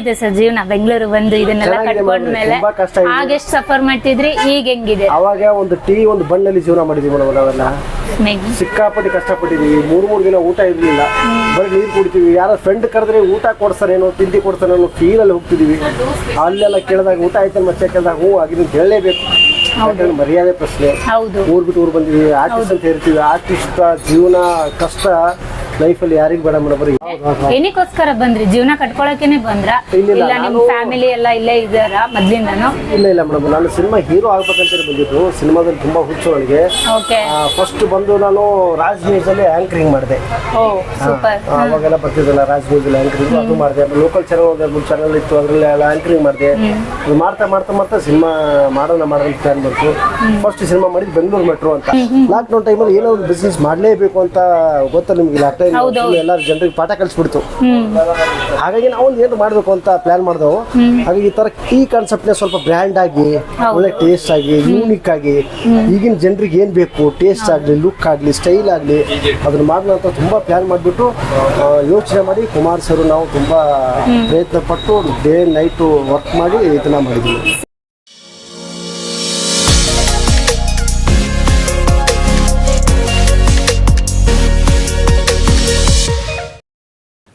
ಇದೆ ಸರ್ ಜೀವನ? ಬೆಂಗಳೂರು ಬಂದು ಇದನ್ನೆಲ್ಲ ಕಟ್ಕೊಂಡ್ಮೇಲೆ ಆಗ ಎಷ್ಟು ಸಫರ್ ಮಾಡ್ತಿದ್ರಿ? ಈಗ ಹೆಂಗಿದೆ? ಅವಾಗ ಒಂದು ಟೀ ಒಂದು ಬಣ್ಣಲ್ಲಿ ಜೀವನ ಮಾಡಿದೀವಿ ಮೇಡಮ್ ನಾವೆಲ್ಲ. ಸಿಕ್ಕಾಪಟ್ಟಿ ಕಷ್ಟಪಟ್ಟಿದೀವಿ. ಮೂರು ಮೂರು ದಿನ ಊಟ ಇರಲಿಲ್ಲ. ಬರೀ ನೀರು ಕುಡಿತೀವಿ. ಯಾರೋ ಫ್ರೆಂಡ್ ಕರೆದ್ರೆ ಊಟ ಕೊಡ್ತಾರೇನೋ ತಿಂಡಿ ಕೊಡ್ತಾರೇನೋ ಅಲ್ಲಿ ಹೋಗ್ತಿದೀವಿ. ಅಲ್ಲೆಲ್ಲ ಕೇಳಿದಾಗ ಊಟ ಆಯ್ತು ಮತ್ತೆ ಕೇಳಿದಾಗ ಹೂ ಆಗಿದ್ದು ಹೇಳಲೇಬೇಕು. ಮರ್ಯಾದೆ ಪ್ರಶ್ನೆ. ಹೌದು. ಊರ್ ಬಿಟ್ಟು ಊರ್ ಬಂದಿದೀವಿ ಆರ್ಟಿಸ್ಟ್ ಅಂತ ಹೇಳ್ತೀವಿ. ಆರ್ಟಿಸ್ಟ್ ಜೀವನ ಕಷ್ಟ. ಲೈಫಲ್ಲಿ ಯಾರಿಗೂ ಬೇಡ ಮೇಡಮ್ ಏನಕ್ಕೋಸ್ಕರ ಬಂದ್ರಿ? ಜೀವನ ಕಟ್ಕೊಳಕೇನೆ ಬಂದ್ರ? ಇಲ್ಲ, ನಿಮ್ ಫ್ಯಾಮಿಲಿ ಎಲ್ಲ ಇಲ್ಲೇ ಇದಾರ ಮೊದ್ಲಿಂದನು? ಇಲ್ಲ ಇಲ್ಲ ಮೇಡಮ್ ನಾನು ಸಿನಿಮಾ ಹೀರೋ ಆಗ್ಬೇಕಂತ ಬಂದಿದ್ದು. ಸಿನಿಮಾದಲ್ಲಿ ತುಂಬಾ ಹುಚ್ಚು ನನಗೆ ಫಸ್ಟ್ ಬಂದು ನಾನು ರಾಜ್ ನ್ಯೂಸ್ ಅಲ್ಲಿ ಆಂಕರಿಂಗ್ ಮಾಡಿದೆ. ಅವಾಗೆಲ್ಲ ಬರ್ತಿದ್ದಲ್ಲ ರಾಜ್ ನ್ಯೂಸ್ ಅಲ್ಲಿ ಆಂಕರಿಂಗ್ ಅದು ಮಾಡಿದೆ. ಲೋಕಲ್ ಚಾನಲ್ ಚಾನಲ್ ಇತ್ತು ಅದ್ರಲ್ಲಿ ಎಲ್ಲ ಆಂಕರಿಂಗ್ ಮಾಡಿದೆ. ಮಾಡ್ತಾ ಮಾಡ್ತಾ ಮಾಡ್ತಾ ಸಿನಿಮಾ ಮಾಡೋಣ ಮಾಡೋಣ ಪ್ಲಾನ್ ಬಂತು. ಫಸ್ಟ್ ಸಿನಿಮಾ ಮಾಡಿದ್ ಬೆಂಗಳೂರು ಮೆಟ್ರೋ ಅಂತ. ಲಾಕ್ಡೌನ್ ಟೈಮಲ್ಲಿ ಏನೋ ಒಂದು ಬಿಸ್ನೆಸ್ ಮಾಡಲೇಬೇಕು ಅಂತ ಗೊತ್ತಾ ನಿಮ್ಗೆ ಎಲ್ಲರೂ ಜನರಿಗೆ ಪಾಠ ಕಲಿಸ್ಬಿಡ್ತು. ಹಾಗಾಗಿ ನಾವು ಏನು ಮಾಡಬೇಕು ಅಂತ ಪ್ಲಾನ್ ಮಾಡಿದೆವು. ಹಾಗಾಗಿ ಈ ತರ ಈ ಕಾನ್ಸೆಪ್ಟ್ನ ಸ್ವಲ್ಪ ಬ್ರ್ಯಾಂಡ್ ಆಗಿ ಒಳ್ಳೆ ಟೇಸ್ಟ್ ಆಗಿ ಯೂನಿಕ್ ಆಗಿ ಈಗಿನ ಜನರಿಗೆ ಏನು ಬೇಕು? ಟೇಸ್ಟ್ ಆಗಲಿ ಲುಕ್ ಆಗಲಿ ಸ್ಟೈಲ್ ಆಗಲಿ ಅದನ್ನ ಮಾಡೋಣ ಅಂತ ತುಂಬ ಪ್ಲಾನ್ ಮಾಡಿಬಿಟ್ಟು ಯೋಚನೆ ಮಾಡಿ ಕುಮಾರ್ ಸರ್ ನಾವು ತುಂಬಾ ಪ್ರಯತ್ನ ಪಟ್ಟು ಡೇ ನೈಟ್ ವರ್ಕ್ ಮಾಡಿ ಇದನ್ನ ಮಾಡಿದ್ವಿ.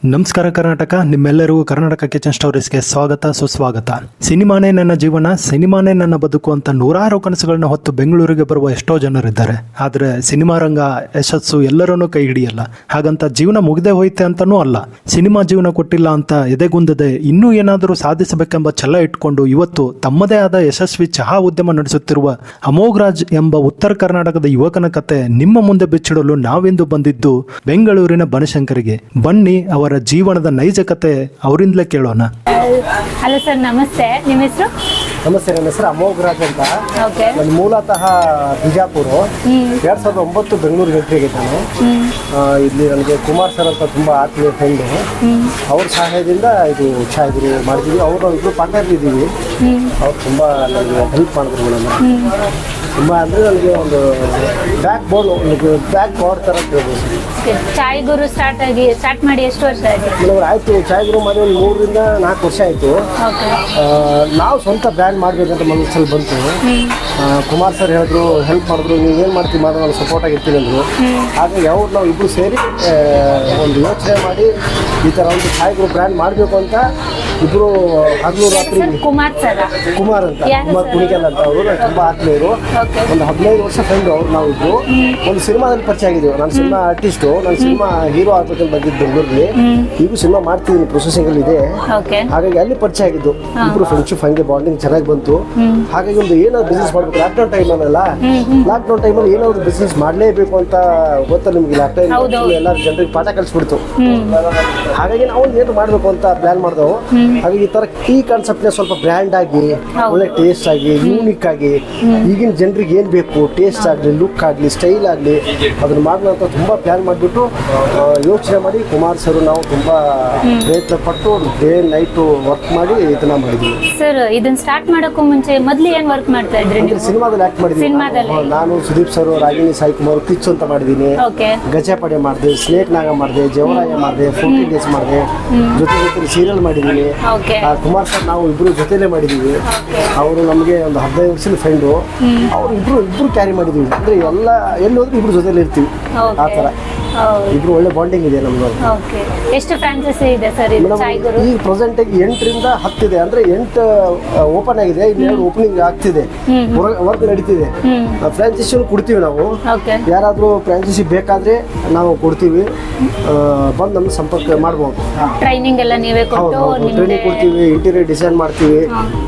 ನಮಸ್ಕಾರ ಕರ್ನಾಟಕ, ನಿಮ್ಮೆಲ್ಲರಿಗೂ ಕರ್ನಾಟಕ ಕಿಚನ್ ಸ್ಟೋರೀಸ್ಗೆ ಸ್ವಾಗತ, ಸುಸ್ವಾಗತ. ಸಿನಿಮಾನೇ ನನ್ನ ಜೀವನ, ಸಿನಿಮಾನೇ ನನ್ನ ಬದುಕು ಅಂತ ನೂರಾರು ಕನಸುಗಳನ್ನ ಹೊತ್ತು ಬೆಂಗಳೂರಿಗೆ ಬರುವ ಎಷ್ಟೋ ಜನರಿದ್ದಾರೆ. ಆದರೆ ಸಿನಿಮಾ ರಂಗ, ಯಶಸ್ಸು ಎಲ್ಲರನ್ನೂ ಕೈ ಹಿಡಿಯಲ್ಲ. ಹಾಗಂತ ಜೀವನ ಮುಗಿದೇ ಹೋಯ್ತೆ ಅಂತನೂ ಅಲ್ಲ. ಸಿನಿಮಾ ಜೀವನ ಕೊಟ್ಟಿಲ್ಲ ಅಂತ ಎದೆಗುಂದದೆ ಇನ್ನೂ ಏನಾದರೂ ಸಾಧಿಸಬೇಕೆಂಬ ಛಲ ಇಟ್ಕೊಂಡು ಇವತ್ತು ತಮ್ಮದೇ ಆದ ಯಶಸ್ವಿ ಚಹಾ ಉದ್ಯಮ ನಡೆಸುತ್ತಿರುವ ಅಮೋಘರಾಜ್ ಎಂಬ ಉತ್ತರ ಕರ್ನಾಟಕದ ಯುವಕನ ಕತೆ ನಿಮ್ಮ ಮುಂದೆ ಬಿಚ್ಚಿಡಲು ನಾವೆಂದು ಬಂದಿದ್ದು ಬೆಂಗಳೂರಿನ ಬನಶಂಕರಿಗೆ. ಬನ್ನಿ ಅವರ ಜೀವನದ ನೈಜ ಕತೆ ಅವರಿಂದಲೇ ಕೇಳೋಣ. ಹಲೋ ಸರ್ ನಮಸ್ತೆ. ನಿಮ್ಮ ಹೆಸರು? ನಮಸ್ತೆ ನನ್ನ ಹೆಸರು ಅಮೋಘರಾಜ್ ಅಂತ. ಓಕೆ. ನನ್ನ ಮೂಲತಃ ಬಿಜಾಪುರ. ಎರಡ್ ಸಾವಿರದ ಒಂಬತ್ತು ಬೆಂಗಳೂರಿಗೆ ಎಂಟ್ರಿ ಆಗಿದ್ದೆ ನಾನು ಆ, ಇಲ್ಲಿ ನನಗೆ ಕುಮಾರ್ ಸರ್ ಅಂತ ತುಂಬಾ ಆತ್ಮೀಯ ಫ್ರೆಂಡ್ ಅವ್ರ ಸಹಾಯದಿಂದ ಇದು ಚಾ ಮಾಡಿದೀವಿ ಮಾಡಿದ್ವಿ ಅವರು ಇಬ್ಬರು ಪಾರ್ಟ್ನರ್ ಇದ್ದೀವಿ. ಅವ್ರು ತುಂಬಾ ನನಗೆ ಹೆಲ್ಪ್ ಮಾಡಿದ್ರು ಮೇಡಮ್. ತುಂಬ ಅಂದರೆ ನನಗೆ ಒಂದು ಬ್ಯಾಕ್ ಬೋನ್ ನನಗೆ ಬ್ಯಾಕ್ ಪವರ್ ಥರ ಅಂತ ಹೇಳ್ಬೋದು ಚಾಯ್ ಗುರು ಸ್ಟಾರ್ಟ್ ಆಗಿ ಸ್ಟಾರ್ಟ್ ಮಾಡಿ ಎಷ್ಟು ವರ್ಷ ಆಯ್ತು? ಮೇಡಮ್ ಆಯಿತು ಚಾಯ್ ಗುರು ಮಾಡಿ ಒಂದು ಮೂರರಿಂದ ನಾಲ್ಕು ವರ್ಷ ಆಯಿತು. ಓಕೆ ನಾವು ಸ್ವಂತ ಬ್ರ್ಯಾಂಡ್ ಮಾಡಬೇಕಂತ ಮನಸ್ಸಲ್ಲಿ ಬಂತು. ಆ, ಕುಮಾರ್ ಸರ್ ಹೇಳಿದ್ರು ಹೆಲ್ಪ್ ಮಾಡಿದ್ರು ನೀವು ಏನು ಮಾಡ್ತೀವಿ ಮಾಡೋ ನಾನು ಸಪೋರ್ಟ್ ಆಗಿರ್ತೀನಿ ಅಂದರು. ಹಾಗಾಗಿ ಅವ್ರು ನಾವು ಇಬ್ಬರು ಸೇರಿ ಆ, ಒಂದು ಯೋಚನೆ ಮಾಡಿ ಈ ಥರ ಒಂದು ಚಾಯ್ಗಳು ಬ್ರ್ಯಾಂಡ್ ಮಾಡಬೇಕು ಅಂತ ಇಬ್ಬರು ಹಗಲು ರಾತ್ರಿ ಸರ್ ಕುಮಾರ್ ಸರ್ ಕುಮಾರ್ ಅಂತ ಯಾರು ಕುಮಾರ್ sir? ಕುಣಿಕಲ್ ಅಂತ ಅವರು. ತುಂಬ ಆತ್ಮೀಯರು. ಒಂದು ಹದಿನೈದು ವರ್ಷ ಫ್ರೆಂಡು ಅವ್ರು ನಾವು ಇಬ್ಬರು ಒಂದು ಸಿನಿಮಾದಲ್ಲಿ ಪರಿಚಯ ಆಗಿದ್ದೀವಿ. ನಾನು ಸಿನಿಮಾ ಆರ್ಟಿಸ್ಟು ನಾನು ಸಿನಿಮಾ ಹೀರೋ ಆಗ್ಬೇಕಂತ ಬಂದಿದ್ದು ಬೆಂಗಳೂರಲ್ಲಿ. ಈಗ ಸಿನಿಮಾ ಪ್ರೊಸೆಸಿಂಗ್ ಅಲ್ಲಿ ಇದೆ. ಹಾಗಾಗಿ ಅಲ್ಲಿ ಪರಿಚಯ ಆಗಿದ್ದು. ಇಬ್ರು ಫ್ರೆಂಡ್ಶಿಪ್ ಹಂಗೆ ಬಾಂಡಿಂಗ್ ಚೆನ್ನಾಗಿ ಬಂತು. ಹಾಗಾಗಿ ಒಂದು ಏನಾದ್ರು ಬಿಸ್ನೆಸ್ ಮಾಡ್ಬೇಕು. ಲಾಕ್ಡೌನ್ ಟೈಮಲ್ಲ ಲಾಕ್ಡೌನ್ ಟೈಮಲ್ಲಿ ಏನಾದ್ರು ಬಿಸ್ನೆಸ್ ಮಾಡಲೇಬೇಕು ಅಂತ ಗೊತ್ತಾ ನಿಮ್ಗೆ ಲಾಕ್ಡೌನ್ ಟೈಮ್ ಎಲ್ಲ ಜನರಿಗೆ ಪಾಠ ಕಲಿಸ್ಬಿಡ್ತು. ಹಾಗಾಗಿ ನಾವು ಏನು ಮಾಡಬೇಕು ಅಂತ ಪ್ಲಾನ್ ಮಾಡಿದೆವು. ಹಾಗಾಗಿ ಈ ತರ ಕೀ ಕಾನ್ಸೆಪ್ಟ್ ಸ್ವಲ್ಪ ಬ್ರ್ಯಾಂಡ್ ಆಗಿ ಒಳ್ಳೆ ಟೇಸ್ಟ್ ಆಗಿ ಯೂನಿಕ್ ಆಗಿ ಈಗಿನ ಜನರಿಗೆ ಏನು ಬೇಕು? ಟೇಸ್ಟ್ ಆಗಲಿ ಲುಕ್ ಆಗಲಿ ಸ್ಟೈಲ್ ಆಗಲಿ ಅದನ್ನು ಮಾಡೋಣ ಅಂತ ತುಂಬ ಪ್ಲ್ಯಾನ್ ಮಾಡಿಬಿಟ್ಟು ಯೋಚನೆ ಮಾಡಿ ಕುಮಾರ್ ಸರ್ ನಾವು ತುಂಬ ಪ್ರಯತ್ನ ಪಟ್ಟು ಡೇ ನೈಟು ವರ್ಕ್ ಮಾಡಿ ಇದನ್ನ ಮಾಡಿದ್ವಿ. ಸರ್ ಇದನ್ನ ಸ್ಟಾರ್ಟ್ ಮಾಡೋಕ್ಕೂ ಮುಂಚೆ ಮೊದಲು ಏನು ವರ್ಕ್ ಮಾಡ್ತಾ ಇದ್ರಿ ನೀವು? ಸಿನಿಮಾದಲ್ಲಿ ಆಕ್ಟ್ ಮಾಡಿದ್ದೀನಿ ಸಿನಿಮಾದಲ್ಲಿ? ನಾನು. ಸುದೀಪ್ ಸರ್ ರಾಗಿಣಿ ಸಾಯಿ ಕುಮಾರ್ ಕಿಚ್ ಅಂತ ಮಾಡಿದ್ದೀನಿ. ಓಕೆ ಗಜಪಡೆ ಮಾಡಿದೆ ಸ್ನೇಕ್ ನಾಗ ಮಾಡಿದೆ ಜವರಾಯ ಮಾಡಿದೆ ಫೋರ್ಟಿ ಡೇಸ್ ಮಾಡಿದೆ ಜೊತೆ ಜೊತೆ ಸೀರಿಯಲ್ ಮಾಡಿದ್ದೀನಿ. ಆ, ಕುಮಾರ್ ಸರ್ ನಾವು ಇಬ್ರು ಜೊತೆಲೇ ಮಾಡಿದ್ದೀವಿ ಅವರು ನಮಗೆ ಒಂದು ಹದಿನೈದು ವರ್ಷದ ಫ್ರೆಂಡು ಅವ್ರು ಇಬ್ರು ಇಬ್ರು ಕ್ಯಾರಿ ಮಾಡಿದೀವಿ. ಅಂದ್ರೆ ಎಲ್ಲ ಎಲ್ಲಿ ಹೋದ್ರು ಇಬ್ರು ಜೊತೆಲಿ ಇರ್ತೀವಿ. ಆ ತರ ಇಬ್ರು ಒಳ್ಳೆ ಬಾಂಡಿಂಗ್ ಇದೆ ನಮ್ದು ಓಕೆ ಎಷ್ಟು ಫ್ರಾಂಚೈಸಿ ಇದೆ ಸರ್ ಇದು ಚಾಯ್ ಗುರು ಮೇಡಮ್ ಈ ಪ್ರೆಸೆಂಟ್ ಆಗಿ ಎಂಟರಿಂದ ಹತ್ತಿದೆ. ಅಂದ್ರೆ ಎಂಟು ಓಪನ್ ಆಗಿದೆ ಇನ್ನೆರಡು ಓಪನಿಂಗ್ ಆಗ್ತಿದೆ. ವರ್ಕ್ ನಡೀತಿದೆ. ಫ್ರಾಂಚೈಸಿ ಕೊಡ್ತೀವಿ ನಾವು. ಯಾರಾದ್ರೂ ಯಾರಾದರೂ ಫ್ರಾಂಚೈಸಿ ಬೇಕಾದ್ರೆ ನಾವು ಕೊಡ್ತೀವಿ. ಆ, ಬಂದು ನಮ್ಮ ಸಂಪರ್ಕ ಮಾಡ್ಬೋದು. ಟ್ರೈನಿಂಗ್ ಎಲ್ಲ ನೀವೇ ಕೊಟ್ಟು ಹೌದು. ಟ್ರೈನಿಂಗ್ ಕೊಡ್ತೀವಿ ಇಂಟೀರಿಯರ್ ಡಿಸೈನ್ ಮಾಡ್ತೀವಿ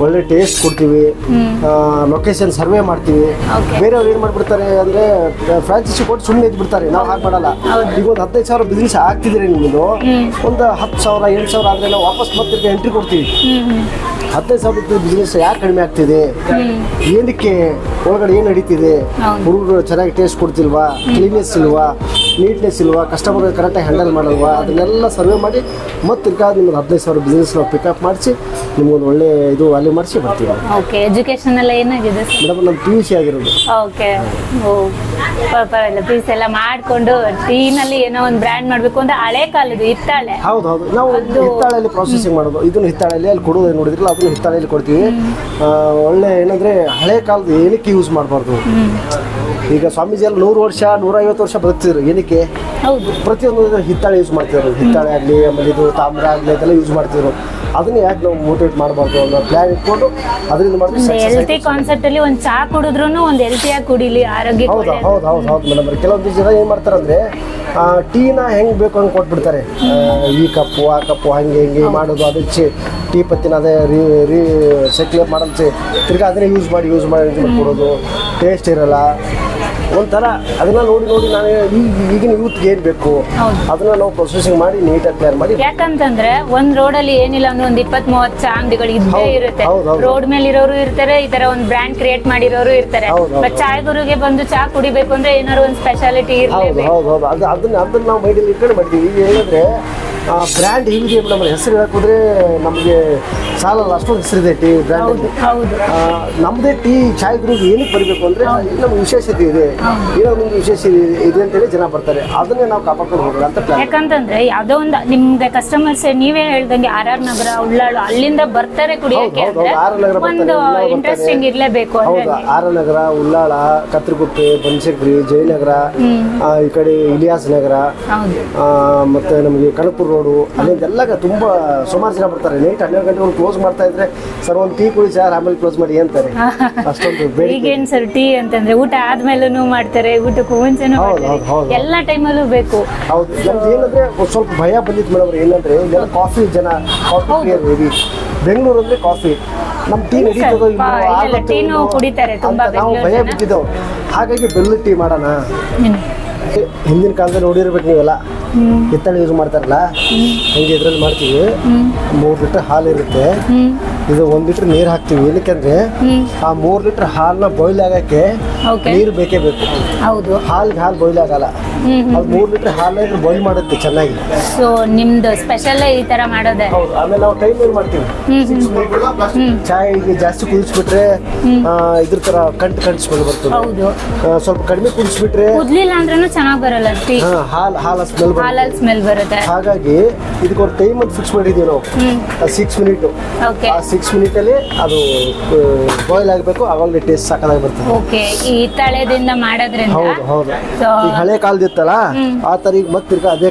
ಒಳ್ಳೆ ಟೇಸ್ಟ್ ಕೊಡ್ತೀವಿ. ಲೊಕೇಶನ್ ಸರ್ವೆ ಮಾಡ್ತೀವಿ. Okay. ಬೇರೆಯವ್ರು ಏನು ಮಾಡ್ಬಿಡ್ತಾರೆ ಅಂದ್ರೆ ಫ್ರಾಂಚೈಸಿ ಕೊಟ್ಟು ಸುಮ್ಮನೆ ಇದ್ಬಿಡ್ತಾರೆ ನಾವು ಹಾಗೆ ಮಾಡಲ್ಲ. ಈಗ ಒಂದು ಹದಿನೈದು ಸಾವಿರ ಬಿಸ್ನೆಸ್ ಆಗ್ತಿದ್ರೆ ನಿಮ್ಮದು ಒಂದು ಹತ್ತು ಸಾವಿರ ಎಂಟು ಸಾವಿರ ಆದರೆ ನಾವು ವಾಪಸ್ ಮತ್ತೆ ಎಂಟ್ರಿ ಕೊಡ್ತೀವಿ. ಹದಿನೈದು ಸಾವಿರ ಬಿಸ್ನೆಸ್ ಯಾಕೆ ಕಡಿಮೆ ಆಗ್ತಿದೆ? ಏನಕ್ಕೆ ಒಳಗಡೆ ಏನು ನಡೀತಿದೆ. ಹುಡುಗರು ಚೆನ್ನಾಗಿ ಟೇಸ್ಟ್ ಕೊಡ್ತಿಲ್ವಾ? ಕ್ಲೀನ್ನೆಸ್ ಇಲ್ವಾ? ನೀಟ್ನೆಸ್ ಇಲ್ವಾ? ಕಸ್ಟಮರ್ ಕರೆಕ್ಟಾಗಿ ಹ್ಯಾಂಡಲ್ ಮಾಡಲ್ವಾ? ಅದನ್ನೆಲ್ಲ ಸರ್ವೆ ಮಾಡಿ ಮತ್ತೆ ನಿಮ್ಗೆ ಹದಿನೈದು ಸಾವಿರ ಬಿಸ್ನೆಸ್ ನಾವು ಪಿಕಪ್ ಮಾಡಿಸಿ ನಿಮ್ಗೊಂದು ಒಳ್ಳೆ ಇದು ಅಲ್ಲಿ ಮಾಡಿಸಿ ಬರ್ತೀವಿ ಓಕೆ ಎಜುಕೇಶನ್ ಎಲ್ಲ ಏನಾಗಿದೆ ಮೇಡಮ್ ನಮ್ಮ ಪಿ ಯು ಸಿ ಆಗಿರೋದು ಓಕೆ. ಪರವಾಗಿಲ್ಲ. ಪೀಸ್ ಎಲ್ಲ ಮಾಡಿಕೊಂಡು ಟೀನಲ್ಲಿ ಏನೋ ಒಂದು ಬ್ರ್ಯಾಂಡ್ ಮಾಡಬೇಕು ಅಂದ್ರೆ ಹಳೆ ಕಾಲದ್ದು ಹಿತ್ತಾಳೆ. ಹೌದು ಹೌದು. ನಾವು ಹಿತ್ತಾಳೆಯಲ್ಲಿ ಪ್ರಾಸೆಸಿಂಗ್ ಮಾಡೋದು. ಇದನ್ನು ಹಿತ್ತಾಳೆಯಲ್ಲಿ ಅಲ್ಲಿ ಕೊಡೋದು ನೋಡಿದ್ರಲ್ಲ ಅದನ್ನು ಹಿತ್ತಾಳೆಯಲ್ಲಿ ಕೊಡ್ತೀವಿ. ಒಳ್ಳೆ ಏನಂದ್ರೆ ಹಳೆ ಕಾಲದ ಏನಕ್ಕೆ ಯೂಸ್ ಮಾಡಬಾರ್ದು? ಈಗ ಸ್ವಾಮೀಜಿ ಎಲ್ಲ ನೂರು ವರ್ಷ ನೂರೈವತ್ತು ವರ್ಷ ಬದುಕ್ತಿದ್ರು. ಏನಕ್ಕೆ? ಹೌದು. ಪ್ರತಿಯೊಂದು ಹಿತ್ತಾಳೆ ಯೂಸ್ ಮಾಡ್ತಿದ್ರು. ಹಿತ್ತಾಳೆ ಆಗಲಿ ಆಮೇಲೆ ಇದು ತಾಮ್ರ ಆಗಲಿ ಅದೆಲ್ಲ ಯೂಸ್ ಮಾಡ್ತಿದ್ರು. ಅದನ್ನ ಯಾಕೆ ನಾವು ಮೋಟಿವೇಟ್ ಮಾಡಬಾರ್ದು ಅನ್ನೋ ಪ್ಲ್ಯಾನ್ ಇಟ್ಕೊಂಡು ಅದರಿಂದ ಮಾಡ್ತೀವಿ ಹೆಲ್ತಿ ಕಾನ್ಸೆಪ್ಟ್ ಅಲ್ಲಿ ಒಂದು ಚಾ ಕುಡಿದ್ರು ಒಂದು ಹೆಲ್ತಿಯಾಗಿ ಕುಡಿಲಿ ಆರೋಗ್ಯ ಹೌದು ಹೌದು ಹೌದು ಹೌದು ಮೇಡಮ್ ಕೆಲವೊಂದು ಜನ ಏನು ಮಾಡ್ತಾರೆ ಅಂದರೆ ಟೀನ ಹೆಂಗೆ ಬೇಕು ಹಂಗೆ ಕೊಟ್ಬಿಡ್ತಾರೆ. ಈ ಕಪ್ಪು ಆ ಕಪ್ಪು ಹಂಗೆ ಹಿಂಗೆ ಮಾಡೋದು ಅದು ಚಿ ಟೀ ಪತ್ತಿನ ಅದೇ ರೀ ರೀ ಸೈಕ್ಲೇಟ್ ಮಾಡೋದು ತಿರ್ಗಿ ಅದನ್ನೇ ಯೂಸ್ ಮಾಡಿ ಯೂಸ್ ಮಾಡಿ ಮಾಡಿ ಕೊಡೋದು. ಟೇಸ್ಟ್ ಇರಲ್ಲ. ಒಂಥರ ಅದನ್ನ ನೋಡಿ ನೋಡಿ ನಾನು ಈಗ ಈಗಿನ ಯೂತ್ಗೆ ಏನು ಬೇಕು? ಹೌದು. ಅದನ್ನ ನಾವು ಪ್ರೊಸೆಸಿಂಗ್ ಮಾಡಿ ನೀಟಾಗಿ ತಯಾರು ಮಾಡಿ ಯಾಕಂತಂದ್ರೆ ಒಂದ್ ರೋಡ್ ಅಲ್ಲಿ ಏನಿಲ್ಲ ಅಂದ್ರೆ ಒಂದ್ ಇಪ್ಪತ್ ಮೂವತ್ ಅಂಗಡಿಗಳು ಇದ್ದೇ ಹೌದು, ಇರುತ್ತೆ. ಹೌದು, ಹೌದು. ರೋಡ್ ಮೇಲೆ ಇರೋರು ಇರ್ತಾರೆ ಈ ತರ ಒಂದ್ ಬ್ರ್ಯಾಂಡ್ ಕ್ರಿಯೇಟ್ ಮಾಡಿರೋರು ಇರ್ತಾರೆ. ಹೌದು, ಹೌದು. ಬಟ್ ಚಾಯ್ ಗುರುಗೆ ಬಂದು ಚಾ ಕುಡಿಬೇಕು ಅಂದ್ರೆ ಏನಾದ್ರು ಒಂದ್ ಸ್ಪೆಷಾಲಿಟಿ ಹೌದು ಇರ್ಲೇಬೇಕು. ಹೌದು ಹೌದು. ಅದು ಅದನ್ನ ಅದನ್ನ ನಾವು ಮೈಂಡಲ್ಲಿ ಇಟ್ಕೊಂಡು ಮಾಡ್ತೀವಿ. ಈಗ ಹೇಳಿದ್ರೆ ಬ್ರ್ಯಾಂಡ್ ಹಿಂಗೆ ನಮ್ಮ ಹೆಸರು ಹಾಕಿದ್ರೆ ನಮಗೆ ಸಾಲಲ್ಲ ಅಷ್ಟೊಂದು ಹೆಸರಿದೆ ಟೀ ಬ್ರ್ಯಾಂಡ್ ಹೌದು ನಮ್ಮದೇ ಟೀ ಚಾಯ್ ಗ್ರೂಪ್ ಏನಕ್ಕೆ ಬರಬೇಕು ಅಂದ್ರೆ ನಮ್ಗೆ ವಿಶೇಷತೆ ಇದೆ. ಏನೋ ಒಂದು ವಿಶೇಷ ಇದೆ ಅಂತೇಳಿ ಜನ ಬರ್ತಾರೆ. ಅದನ್ನೇ ನಾವು ಕಾಪಾಡ್ಕೊಂಡು ಹೋಗೋಣ ಅಂತ ಪ್ಲಾನ್ ಯಾಕಂತಂದ್ರೆ ಯಾವ್ದೋ ಒಂದು ನಿಮ್ಗೆ ಕಸ್ಟಮರ್ಸ್ ನೀವೇ ಹೇಳ್ದಂಗೆ ಆರ್ ಆರ್ ನಗರ ಉಳ್ಳಾಳು ಅಲ್ಲಿಂದ ಬರ್ತಾರೆ ಕುಡಿಯೋಕೆ ಒಂದು. ಇಂಟ್ರೆಸ್ಟಿಂಗ್ ಇರ್ಲೇಬೇಕು ಆರ್ ನಗರ ಉಳ್ಳಾಳ ಕತ್ರಗುಪ್ಪೆ ಬನಶಂಕರಿ ಜಯನಗರ ಆ, ಈ ಕಡೆ ಇಲಿಯಾಸ್ ನಗರ ಮತ್ತೆ ನಮಗೆ ಕನಕಪುರ ರೋಡು ಅಲ್ಲಿಂದೆಲ್ಲ ತುಂಬಾ ಸುಮಾರು ಜನ ಬರ್ತಾರೆ. ನೈಟ್ ಹನ್ನೆರಡು ಗಂಟೆ ಒಂದು ಕ್ಲೋಸ್ ಮಾಡ್ತಾ ಇದ್ರೆ ಸರ್ ಒಂದು ಟೀ ಕುಡಿ ಸರ್ ಆಮೇಲೆ ಕ್ಲೋಸ್ ಮಾಡಿ ಅಂತಾರೆ. ಅಷ್ಟೊಂದು ಬೆಳಿಗ್ಗೆ ಈಗೇನ್ ಸರ್ ಟೀ ಅಂತಂದ್ರೆ ಊಟ ಆದ್ಮೇಲೂ ಮಾಡ್ತಾರೆ ಊಟಕ್ಕೂ ಮುಂಚೆನೂ ಹೌದು, ಮಾಡ್ತಾರೆ. ಎಲ್ಲಾ ಟೈಮಲ್ಲೂ ಬೇಕು. ಹೌದು ಏನಂದ್ರೆ ಸ್ವಲ್ಪ ಭಯ ಬಂದಿತ್ತು ಮೇಡಮ್ ಏನಂದ್ರೆ ಇಲ್ಲೆಲ್ಲ ಕಾಫಿ ಜನ ಕಾಫಿ ಬೆಂಗಳೂರು ಅಂದ್ರೆ ಕಾಫಿ ನಮ್ಮ ಟೀ ನಡೀತದೋ ಇಲ್ಲ ಟೀನು ಕುಡಿತಾರೆ ತುಂಬಾ ನಾವು ಭಯ. ಬಿದ್ದಿದ್ದೆವು ಹಾಗಾಗಿ ಬೆಲ್ಲ ಟೀ ಮಾಡೋಣ. ಹಿಂದಿನ ಕಾಲದಲ್ಲಿ ನೋಡಿರ್ಬೇಕು ನೀವೆಲ್ಲ. ಹಿತ್ತಾಳೆ ಯೂಸ್ ಮಾಡ್ತಾರಲ್ಲ? ಹಂಗೆ ಇದ್ರಲ್ಲಿ ಮಾಡ್ತೀವಿ? ಮೂರು ಲೀಟರ್ ಹಾಲು ಇರುತ್ತೆ. ಇದು ಒಂದ್ ಲೀಟರ್ ನೀರು ಹಾಕ್ತೀವಿ. ಏನಕ್ಕೆಂದ್ರೆ ಹ್ಮ್. ಆ ಮೂರ್ ಲೀಟರ್ ಹಾಲ್ನ ಬಾಯ್ಲ್ ಆಗಕ್ಕೆ ನೀರು ಬೇಕೇ ಬೇಕು. ಹೌದು. ಹಾಲ್ಗೆ ಹಾಲು ಬಾಯ್ಲ್ ಆಗಲ್ಲ. ಅದು ಮೂರು ಲೀಟರ್ ಹಾಲನ್ನ ಬಾಯ್ಲ್ ಮಾಡುತ್ತೆ ಚೆನ್ನಾಗಿ. ಸೊ ನಿಮ್ದು ಸ್ಪೆಷಲ್ ಈ ತರ ಮಾಡೋದೇ? ಹೌದು. ಆಮೇಲೆ ನಾವು ಟೈಮ್ ಮಾಡ್ತೀವಿ? ಹ್ಮ್ ಜಾಸ್ತಿ ಕುದಿಸ್ಬಿಟ್ರೆ ಇದ್ರ ತರ ಕಂಟ್ ಕಂಟ್ಸ್ಕೊಂಡು ಬರ್ತದೆ ಸ್ವಲ್ಪ ಕಡಿಮೆ ಕುದಿಸ್ಬಿಟ್ರೆ ಕುದ್ಲಿಲ್ಲ ಅಂದ್ರೂ ಚೆನ್ನಾಗ್ ಬರಲ್ಲ ಟೀ ಹಾಲು ಹಾಲು ಸ್ಮೆಲ್ ಬರುತ್ತೆ. ಹಾಲಲ್ಲಿ ಸ್ಮೆಲ್ ಬರುತ್ತೆ. ಹಾಗಾಗಿ ಇದಕ್ಕೊಂದು ಟೈಮ್ ಅಂತ ಫಿಕ್ಸ್ ಮಾಡಿದೀವಿ ನಾವು. ಸಿಕ್ಸ್ ಮಿನಿಟು ಓಕೆ ಆ ಸಿಕ್ಸ್ ಮಿನಿಟಲ್ಲಿ ಅದು ಬಾಯ್ಲ್ ಆಗಬೇಕು ಅವಾಗಲೇ ಟೇಸ್ಟ್ ಸಾಕಾಗಿ ಬರ್ತದೆ. ಓಕೆ ಈ ತಳೆದಿಂದ ಮಾಡೋದ್ರಿಂದ ಹೌದು ಹೌದು. ಈಗ ಹಳೆ ಕಾಲದಿತ್ತಲ್ಲ ಆ ತರ ಈಗ ಮತ್ತೆ ತಿರ್ಗಾ ಅದೇ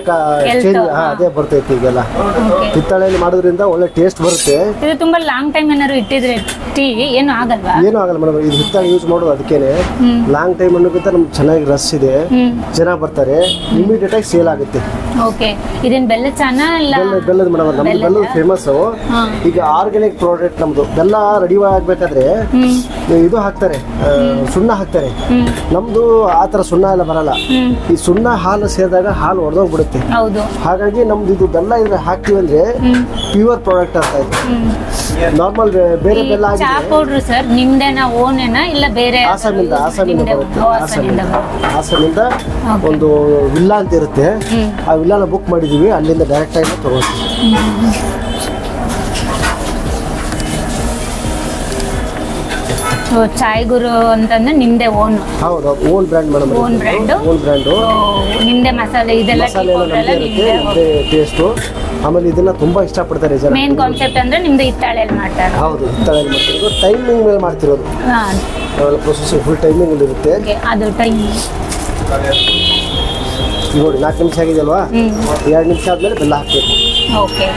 ಚೇಂಜ್. ಅದೇ ಬರ್ತೈತಿ ಈಗೆಲ್ಲ. ಓಕೆ ಹಿತ್ತಾಳೆಯಲ್ಲಿ ಮಾಡೋದ್ರಿಂದ ಒಳ್ಳೆ ಟೇಸ್ಟ್ ಬರುತ್ತೆ. ಇದು ತುಂಬಾ ಲಾಂಗ್ ಟೈಮ್ ಏನಾದ್ರು ಇಟ್ಟಿದ್ರೆ ಟೀ ಏನು ಆಗಲ್ವಾ? ಏನು ಆಗಲ್ಲ ಮೇಡಮ್ ಇದು ಹಿತ್ತಾಳೆ ಯೂಸ್ ಮಾಡೋದು ಅದಕ್ಕೇನೆ. ಲಾಂಗ್ ಟೈಮ್ ಅನ್ನೋಕ್ಕಿಂತ ನಮ್ಗೆ ಚೆನ್ನಾಗಿ ರಸ್ ಇದೆ. ಜನ ಬರ್ತಾರೆ ಇಮಿಡಿಯೇಟ್ ಆಗಿ ಸೇಲ್ ಆಗುತ್ತೆ. ಓಕೆ ಇದನ್ ಬೆಲ್ಲ ಚಾನ ಇಲ್ಲ? ಬೆಲ್ಲ ಬೆಲ್ಲದ ಮೇಡಮ್ ನಮ್ದು ಬೆಲ್ಲದ? ಫೇಮಸ್. ಈಗ ಆರ್ಗ್ಯಾನಿಕ್ ಪ್ರಾಡಕ್ಟ್ ನಮ್ದು. ಬೆಲ್ಲ ರೆಡಿ ಆಗ್ಬೇಕಾದ್ರೆ ಹ್ಮ್. ಇದು ಹಾಕ್ತಾರೆ ಆ, ಸುಣ್ಣ ಹಾಕ್ತಾರೆ. ಹ್ಮ್. ನಮ್ದು ಆ ಥರ ಸುಣ್ಣ ಎಲ್ಲ ಬರಲ್ಲ. ಹ್ಮ್. ಈ ಸುಣ್ಣ ಹಾಲು ಸೇರಿದಾಗ ಹಾಲು ಒಡೆದೋಗ್ಬಿಡುತ್ತೆ. ಹೌದು. ಹಾಗಾಗಿ ನಮ್ದು ಇದು ಬೆಲ್ಲ ಇದ್ರೆ ಹಾಕ್ತೀವಿ ಅಂದ್ರೆ ಹ್ಮ್. ಪ್ಯೂರ್ ಪ್ರಾಡಕ್ಟ್ ಅಂತ ಇದೆ ಹ್ಮ್. ನಾರ್ಮಲ್ ಬೇರೆ ಈ ಬೆಲ್ಲ ಚಾ ಆಗಿದೆ ಪೌಡ್ರ್ ಸರ್ ನಿಮ್ದೇನಾ ಓನೇನಾ ಇಲ್ಲ ಬೇರೆ ಆಸಾಮಿಂದ ಆಸಾಮಿಂದ ನಿಮ್ದೇ? ಬರುತ್ತೆ. ಓ, ಆಸಾಮಿಂದ ಆಸಾಮಿಂದ ಬರುತ್ತೆ. ಆಸಾಮಿಂದ Okay. ಒಂದು ವಿಲ್ಲಾ ಅಂತ ಇರುತ್ತೆ. ಆ ವಿಲ್ಲಾನ ಬುಕ್ ಮಾಡಿದೀವಿ ಅಲ್ಲಿಂದ ಡೈರೆಕ್ಟ್ ಆಗಿ ತಗೋತೀವಿ ಸೊ ಚಾಯ್ ಗುರು ಅಂತಂದ್ರೆ ನಿಮ್ದೇ ಓನ್ ಹೌದು own brand madam own brand own brand ನಿಮ್ದೇ ಮಸಾಲೆ ಇದೆಲ್ಲ ಇರುತ್ತೆ ಟೇಸ್ಟು ಆಮೇಲೆ ಇದನ್ನ ತುಂಬಾ ಇಷ್ಟಪಡ್ತಾರೆ ಜನ. ಮೇನ್ ಕಾನ್ಸೆಪ್ಟ್ ಅಂದ್ರೆ ನಿಮ್ದು ಹಿತ್ತಾಳೆಯಲ್ಲಿ ಮಾಡ್ತಾರೆ. ಹೌದು ಹಿತ್ತಾಳೆ ಮಾಡ್ತಿರೋದು. ಟೈಮಿಂಗ್ ಮೇಲೆ ಮಾಡ್ತಿರೋದು. ಪ್ರೊಸೆಸಿಂಗ್ ಫುಲ್ ಟೈಮಿಂಗ್ ಇರುತ್ತೆ. ಅದು ಟೈಮ್ ಈಗ ನೋಡಿ ನಾಲ್ಕು ನಿಮಿಷ ಆಗಿದೆ ಅಲ್ವಾ ಹ್ಮ್. ಎರಡು ನಿಮಿಷ ಆದ್ಮೇಲೆ ಬೆಲ್ಲ ಹಾಕಬೇಕು. ಓಕೆ.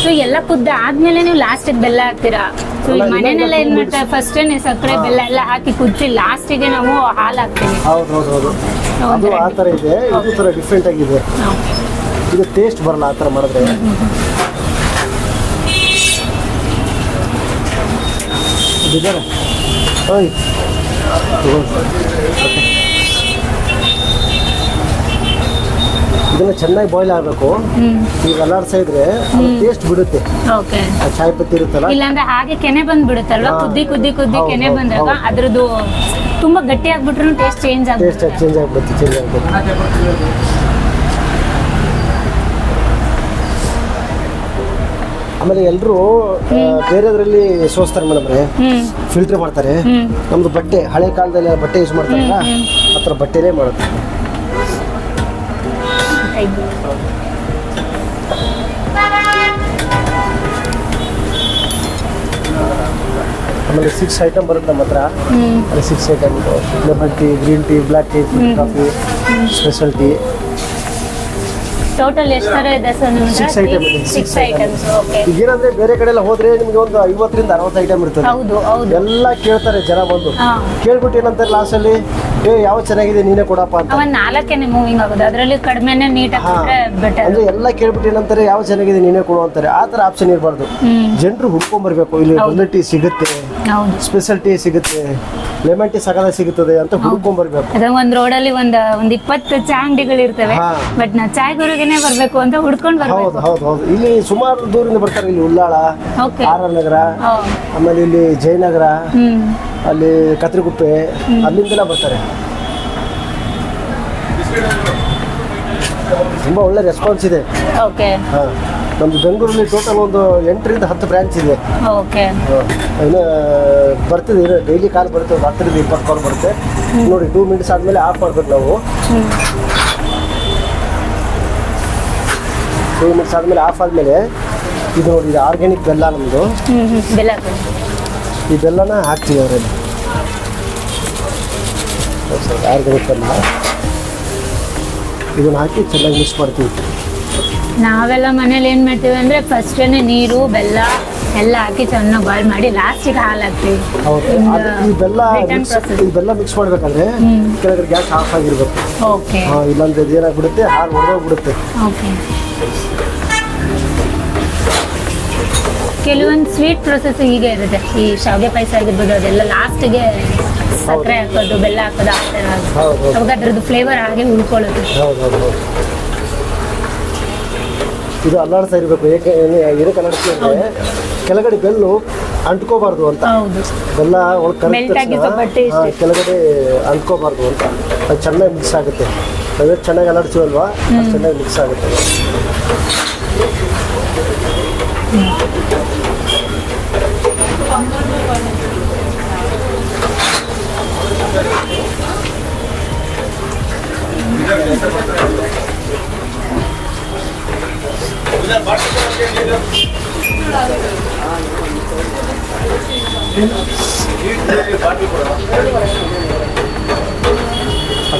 ಸೊ ಎಲ್ಲ ಕುದ್ದ ಆದ್ಮೇಲೆ ನೀವು ಲಾಸ್ಟಿಗೆ ಬೆಲ್ಲ ಹಾಕ್ತೀರಾ? ಸೊ ಮನೆಯಲ್ಲೆಲ್ಲ ಏನ್ ಮಾಡ್ತಾರೆ? ಫಸ್ಟ್ ಸಕ್ಕರೆ ಬೆಲ್ಲ ಎಲ್ಲ ಹಾಕಿ ಕುದಿಸಿ ಲಾಸ್ಟಿಗೆ ನಾವು ಹಾಲು ಹಾಕ್ತೀವಿ. ಹೌದು ಹೌದು ಹೌದು. ಅದು ಆ ಥರ ಇದೆ. ಇದು ಥರ ಡಿಫ್ರೆಂಟ್ ಆಗಿದೆ. ಇದು ಟೇಸ್ಟ್ ಬರಲ್ಲ ಆ ಥರ ಮಾಡಿದ್ರೆ. ಇದಿದ್ದಾರೆ ಓಯ್. ಇದನ್ನ ಚೆನ್ನಾಗಿ ಬಾಯ್ಲ್ ಆಗಬೇಕು. ಈಗ ಅಲ್ಲಾಡ್ತಾ ಇದ್ರೆ ಟೇಸ್ಟ್ ಬಿಡುತ್ತೆ. ಓಕೆ. ಆ ಚಾಯ್ ಪತ್ತಿ ಇರುತ್ತಲ್ಲ? ಇಲ್ಲಾಂದ್ರೆ ಹಾಗೆ ಕೆನೆ ಬಂದ್ ಬಿಡುತ್ತಲ್ವಾ ಕುದ್ದಿ ಕುದ್ದಿ ಕುದ್ದಿ ಕೆನೆ ಬಂದಾಗ. ಅದ್ರದ್ದು ತುಂಬಾ ಗಟ್ಟಿ ಆಗ್ಬಿಟ್ರು ಟೇಸ್ಟ್ ಚೇಂಜ್ ಟೇಸ್ಟ್ ಆಗ್ಬಿಡುತ್ತೆ. ಚೇಂಜ್ ಆಗ್ಬಿಡುತ್ತೆ ಚೇಂಜ್ ಆಗ್ಬಿಡುತ್ತೆ. ಆಮೇಲೆ ಎಲ್ಲರೂ ಬೇರೆದ್ರಲ್ಲಿ ಸೋಸ್ತಾರೆ ಮೇಡಮ್ ರೀ ಫಿಲ್ಟರ್ ಮಾಡ್ತಾರೆ. ನಮ್ದು ಬಟ್ಟೆ ಹಳೆ ಕಾಲದಲ್ಲಿ ಬಟ್ಟೆ ಯೂಸ್ ಮಾಡ್ತಾರಲ್ಲ ಆ ಥರ ಬಟ್ಟೆನೇ ಮಾಡುತ್ತೆ. ಆಮೇಲೆ ಸಿಕ್ಸ್ ಐಟಮ್ ಬರುತ್ತೆ ನಮ್ಮ ಹತ್ರ. ಅಲ್ಲಿ six item lemon tea green tea black tea coffee special tea total ಎಷ್ಟು ತರ ಇದೆ ಸರ್ ಸಿಕ್ಸ್ ಐಟಮ್ಸ್ ಓಕೆ ಈಗೇನಂದ್ರೆ ಬೇರೆ ಕಡೆ ಎಲ್ಲ ಹೋದ್ರೆ ನಿಮ್ಗೆ ಒಂದು ಐವತ್ತರಿಂದ ಅರವತ್ತು ಐಟಮ್ ಇರ್ತದೆ. ಹೌದು ಹೌದು. ಎಲ್ಲ ಕೇಳ್ತಾರೆ ಜನ ಬಂದು. ಕೇಳ್ಬಿಟ್ಟು ಏನಂತಾರೆ ಲಾಸ್ಟಲ್ಲಿ ಏ ಯಾವ ಚೆನ್ನಾಗಿದೆ ನೀನೇ ಕೊಡಪ್ಪ ಅಂತ. ಅವನ್ ನಾಲ್ಕೇನೆ ಮೂವಿಂಗ್ ಆಗೋದು. ಅದರಲ್ಲಿ ಕಡಿಮೆನೆ ಕೊಟ್ರೆ ಬೆಟರ್ ಅಂದ್ರೆ ಎಲ್ಲ ಕೇಳ್ಬಿಟ್ಟು ಏನಂತಾರೆ ಯಾವ ಚೆನ್ನಾಗಿದೆ ನೀನೇ ಕೊಡು ಅಂತಾರೆ. ಆ ತರ ಆಪ್ಷನ್ ಇರಬಾರ್ದು. ಜನರು ಹುಡ್ಕೊಂಡ್ ಬರ್ಬೇಕು. ಇಲ್ಲಿ ಹೌದು. ಟೀ ಸಿಗುತ್ತೆ. ಸ್ಪೆಷಲ್ ಟೀ ಸಿಗುತ್ತೆ. ಲೆಮನ್ ಟೀ ಸಗದ ಸಿಗುತ್ತದೆ ಅಂತ ಹುಡ್ಕೊಂಬರ್ಬೇಕು ಬರ್ಬೇಕು. ಒಂದ್ ರೋಡಲ್ಲಿ ಒಂದ್ ಒಂದ್ ಇಪ್ಪತ್ತು ಚಾ ಅಂಗಡಿಗಳು ಇರ್ತವೆ. ಹಾ. ಬಟ್ ನಾ ಚಾಯ್ ಗುರುಗೆನೆ ಬರ್ಬೇಕು ಅಂತ ಹುಡ್ಕೊಂಡ್ ಹೌದು ಬರ್ಬೇಕು. ಹೌದು ಹೌದು ಇಲ್ಲಿ ಸುಮಾರು ದೂರಿಂದ ಬರ್ತಾರೆ ಇಲ್ಲಿ ಉಳ್ಳಾಳ ಆರ ಆರ್ ಆರ್ ನಗರ ಆಮೇಲೆ ಇಲ್ಲಿ ಜಯನಗರ ಹ್ಮ್. ಅಲ್ಲಿ ಕತ್ರಿಗುಪ್ಪೆ ಅಲ್ಲಿಂದೆಲ್ಲ ಬರ್ತಾರೆ. ತುಂಬಾ ಒಳ್ಳೆ ರೆಸ್ಪಾನ್ಸ್ ಇದೆ. ಓಕೆ. ಹಾಂ. ನಮ್ದು ಬೆಂಗಳೂರಲ್ಲಿ ಟೋಟಲ್ ಒಂದು ಎಂಟರಿಂದ ಹತ್ತು ಬ್ರಾಂಚ್ ಇದೆ. ಓಕೆ ಇನ್ನು ಬರ್ತಿದೆ ಡೈಲಿ ಕಾಲ್ ಬರುತ್ತೆ ಒಂದು ಹತ್ತರಿಂದ ಇಪ್ಪತ್ತು ಕಾಲ್ ಬರುತ್ತೆ. ನೋಡಿ ಟೂ ಮಿನಿಟ್ಸ್ ಆದಮೇಲೆ ಆಫ್ ಮಾಡ್ಬೇಕು ನಾವು. ಟೂ ಮಿನಿಟ್ಸ್ ಆದಮೇಲೆ ಆಫ್ ಆದಮೇಲೆ ಇದು ನೋಡಿ ಇದು ಆರ್ಗ್ಯಾನಿಕ್ ಬೆಲ್ಲ ನಮ್ಮದು. ಈ ಬೆಲ್ಲನ ಹಾಕ್ತೀವಿ ಅವರಲ್ಲಿ. ಆರ್ಗ್ಯಾನಿಕ್ ಬೆಲ್ಲ. ಇದನ್ನು ಹಾಕಿ ಚೆನ್ನಾಗಿ ಮಿಕ್ಸ್ ಮಾಡ್ತೀವಿ. ನಾವೆಲ್ಲ ಮನೇಲಿ ಏನು ಮಾಡ್ತೀವಿ ಅಂದರೆ ಫಸ್ಟೇ ನೀರು ಬೆಲ್ಲ ಎಲ್ಲ ಹಾಕಿ ಚೆನ್ನಾಗಿ ಬಾಯ್ಲ್ ಮಾಡಿ ಲಾಸ್ಟಿಗೆ ಹಾಲು ಹಾಕ್ತೀವಿ. ಅದು ಈ ಬೆಲ್ಲ return ಮಿಕ್ಸ್ process. ಈ ಬೆಲ್ಲ ಮಿಕ್ಸ್ ಮಾಡ್ಬೇಕಂದ್ರೆ ಕೆಳಗಡೆ ಗ್ಯಾಸ್ ಆಫ್ ಆಗಿರ್ಬೇಕು. ಓಕೆ ಹಾಂ ಇಲ್ಲಾಂದ್ರೆ ಏನಾಗ್ಬಿಡುತ್ತೆ? ಹಾಲು ಹೊಡೆದೋಗ್ಬಿಡುತ್ತೆ ಓಕೆ ಕೆಲವೊಂದು ಸ್ವೀಟ್ ಪ್ರೊಸೆಸ್ ಹೀಗೆ ಇರುತ್ತೆ. ಈ ಶಾವಿಗೆ ಪಾಯಸ ಆಗಿರ್ಬೋದು ಅದೆಲ್ಲ ಲಾಸ್ಟ್ಗೆ ಸಕ್ಕರೆ ಹಾಕೋದು ಬೆಲ್ಲ ಹಾಕೋದು ಆ ಥರ ಹೌದು. ಹೌದು ಅವಾಗ ಅದ್ರದ್ದು ಫ್ಲೇವರ್ ಹಾಗೆ ಉಳ್ಕೊಳ್ಳೋದು. ಹೌದು ಹೌದು ಹೌದು. ಇದು ಅಲ್ಲಾಡ್ತಾ ಇರಬೇಕು. ಏಕೆ ಏನೇ- ಏನಕ್ಕೆ ಅಲ್ಲಾಡ್ತೀವಿ ಅಂದರೆ ಕೆಳಗಡೆ ಬೆಲ್ಲು ಅಂಟ್ಕೋಬಾರ್ದು ಅಂತ. ಬೆಲ್ಲ ಒಳಗೆ ಕೆಳಗಡೆ ಅಂಟ್ಕೋಬಾರ್ದು ಅಂತ. ಅದು ಚೆನ್ನಾಗಿ ಮಿಕ್ಸ್ ಆಗುತ್ತೆ. ಅದೇ ಚೆನ್ನಾಗಿ ಅಲ್ಲಾಡ್ತೀವಲ್ವಾ? ಅದು ಚೆನ್ನಾಗಿ ಮಿಕ್ಸ್ ಆಗುತ್ತೆ.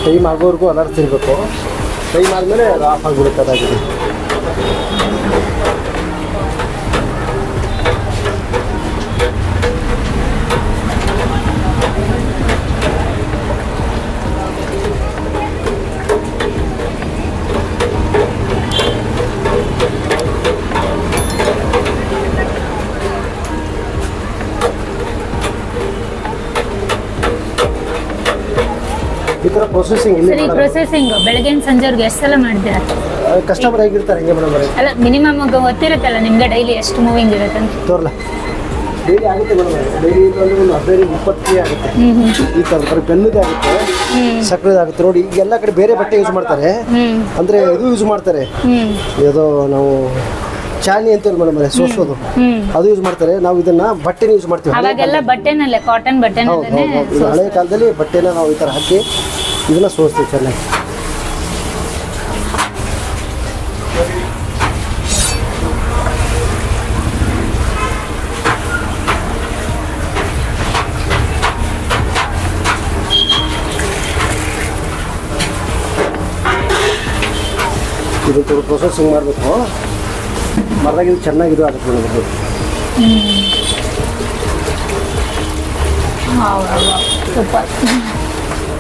ಟೈಮ್ ಆಗೋವರೆಗೂ ಅಲ್ಲಾಡ್ತಿರ್ಬೇಕು ಟೈಮ್ ಆದಮೇಲೆ ಅದು ಆಫ್ ಆಗಿಬಿಡುತ್ತೆ ಅದಾಗಿದೆ. ಪ್ರೊಸೆಸಿಂಗ್ ಇಲ್ಲಿ ಸರಿ ಪ್ರೊಸೆಸಿಂಗ್ ಬೆಳಗ್ಗೆ ಸಂಜೆವರೆಗೆ ಎಷ್ಟು ಸಲ ಮಾಡ್ತೀರಾ? ಕಸ್ಟಮರ್ ಹೇಗಿರ್ತಾರೆ? ಹೆಂಗೆ ಮೇಡಮ್ ಅವರೇ ಅಲ್ಲ ಮಿನಿಮಮ್ ಗೊತ್ತಿರುತ್ತಲ್ಲ ನಿಮ್ಗೆ ಡೈಲಿ ಎಷ್ಟು ಮೂವಿಂಗ್ ಇರುತ್ತೆ ಅಂತ? ತೋರ್ಲ. ಡೈಲಿ ಆಗುತ್ತೆ ಮೇಡಮ್ ಡೈಲಿ ಅಂದ್ರೆ ಒಂದು ಹದಿನೈದು ಇಪ್ಪತ್ತು ಆಗುತ್ತೆ. ಈ ಥರ ಬರೀ ಬೆನ್ನದ ಆಗುತ್ತೆ ಸಕ್ಕರೆದ ಸಕ್ಕರೆ ಆಗುತ್ತೆ. ನೋಡಿ ಈಗ ಎಲ್ಲ ಕಡೆ ಬೇರೆ ಬಟ್ಟೆ ಯೂಸ್ ಮಾಡ್ತಾರೆ. ಅಂದ್ರೆ ಇದು ಯೂಸ್ ಮಾಡ್ತಾರೆ. ಯಾವುದೋ ನಾವು ಚಾಣಿ ಅಂತೇಳಿ ಮೇಡಮ್ ಸೋಸೋದು ಹ್ಮ್ ಅದು ಯೂಸ್ ಮಾಡ್ತಾರೆ. ನಾವು ಇದನ್ನ ಬಟ್ಟೆನ ಯೂಸ್ ಮಾಡ್ತೀವಿ. ಹಳೆ ಅವಾಗೆಲ್ಲ ಬಟ್ಟೆನಲ್ಲೇ ಕಾಟನ್ ಹೌದು ಬಟ್ಟೆನಲ್ಲೇ ಹೌದು. ಹೌದು ಹಳೆ ಕಾಲದಲ್ಲಿ ಬಟ್ಟೆನ ನಾವು ಈ ತರ ಹಾಕಿ ಇದನ್ನ ಸೋಸ್ತೀವಿ ಚೆನ್ನಾಗಿ. ಇದು ಕೂಡ ಪ್ರೊಸೆಸಿಂಗ್ ಮಾಡಬೇಕು. ಮರದಾಗ ಇದು ಚೆನ್ನಾಗಿ ಇದು ಆಗುತ್ತೆ ಇದು. ಸೂಪರ್.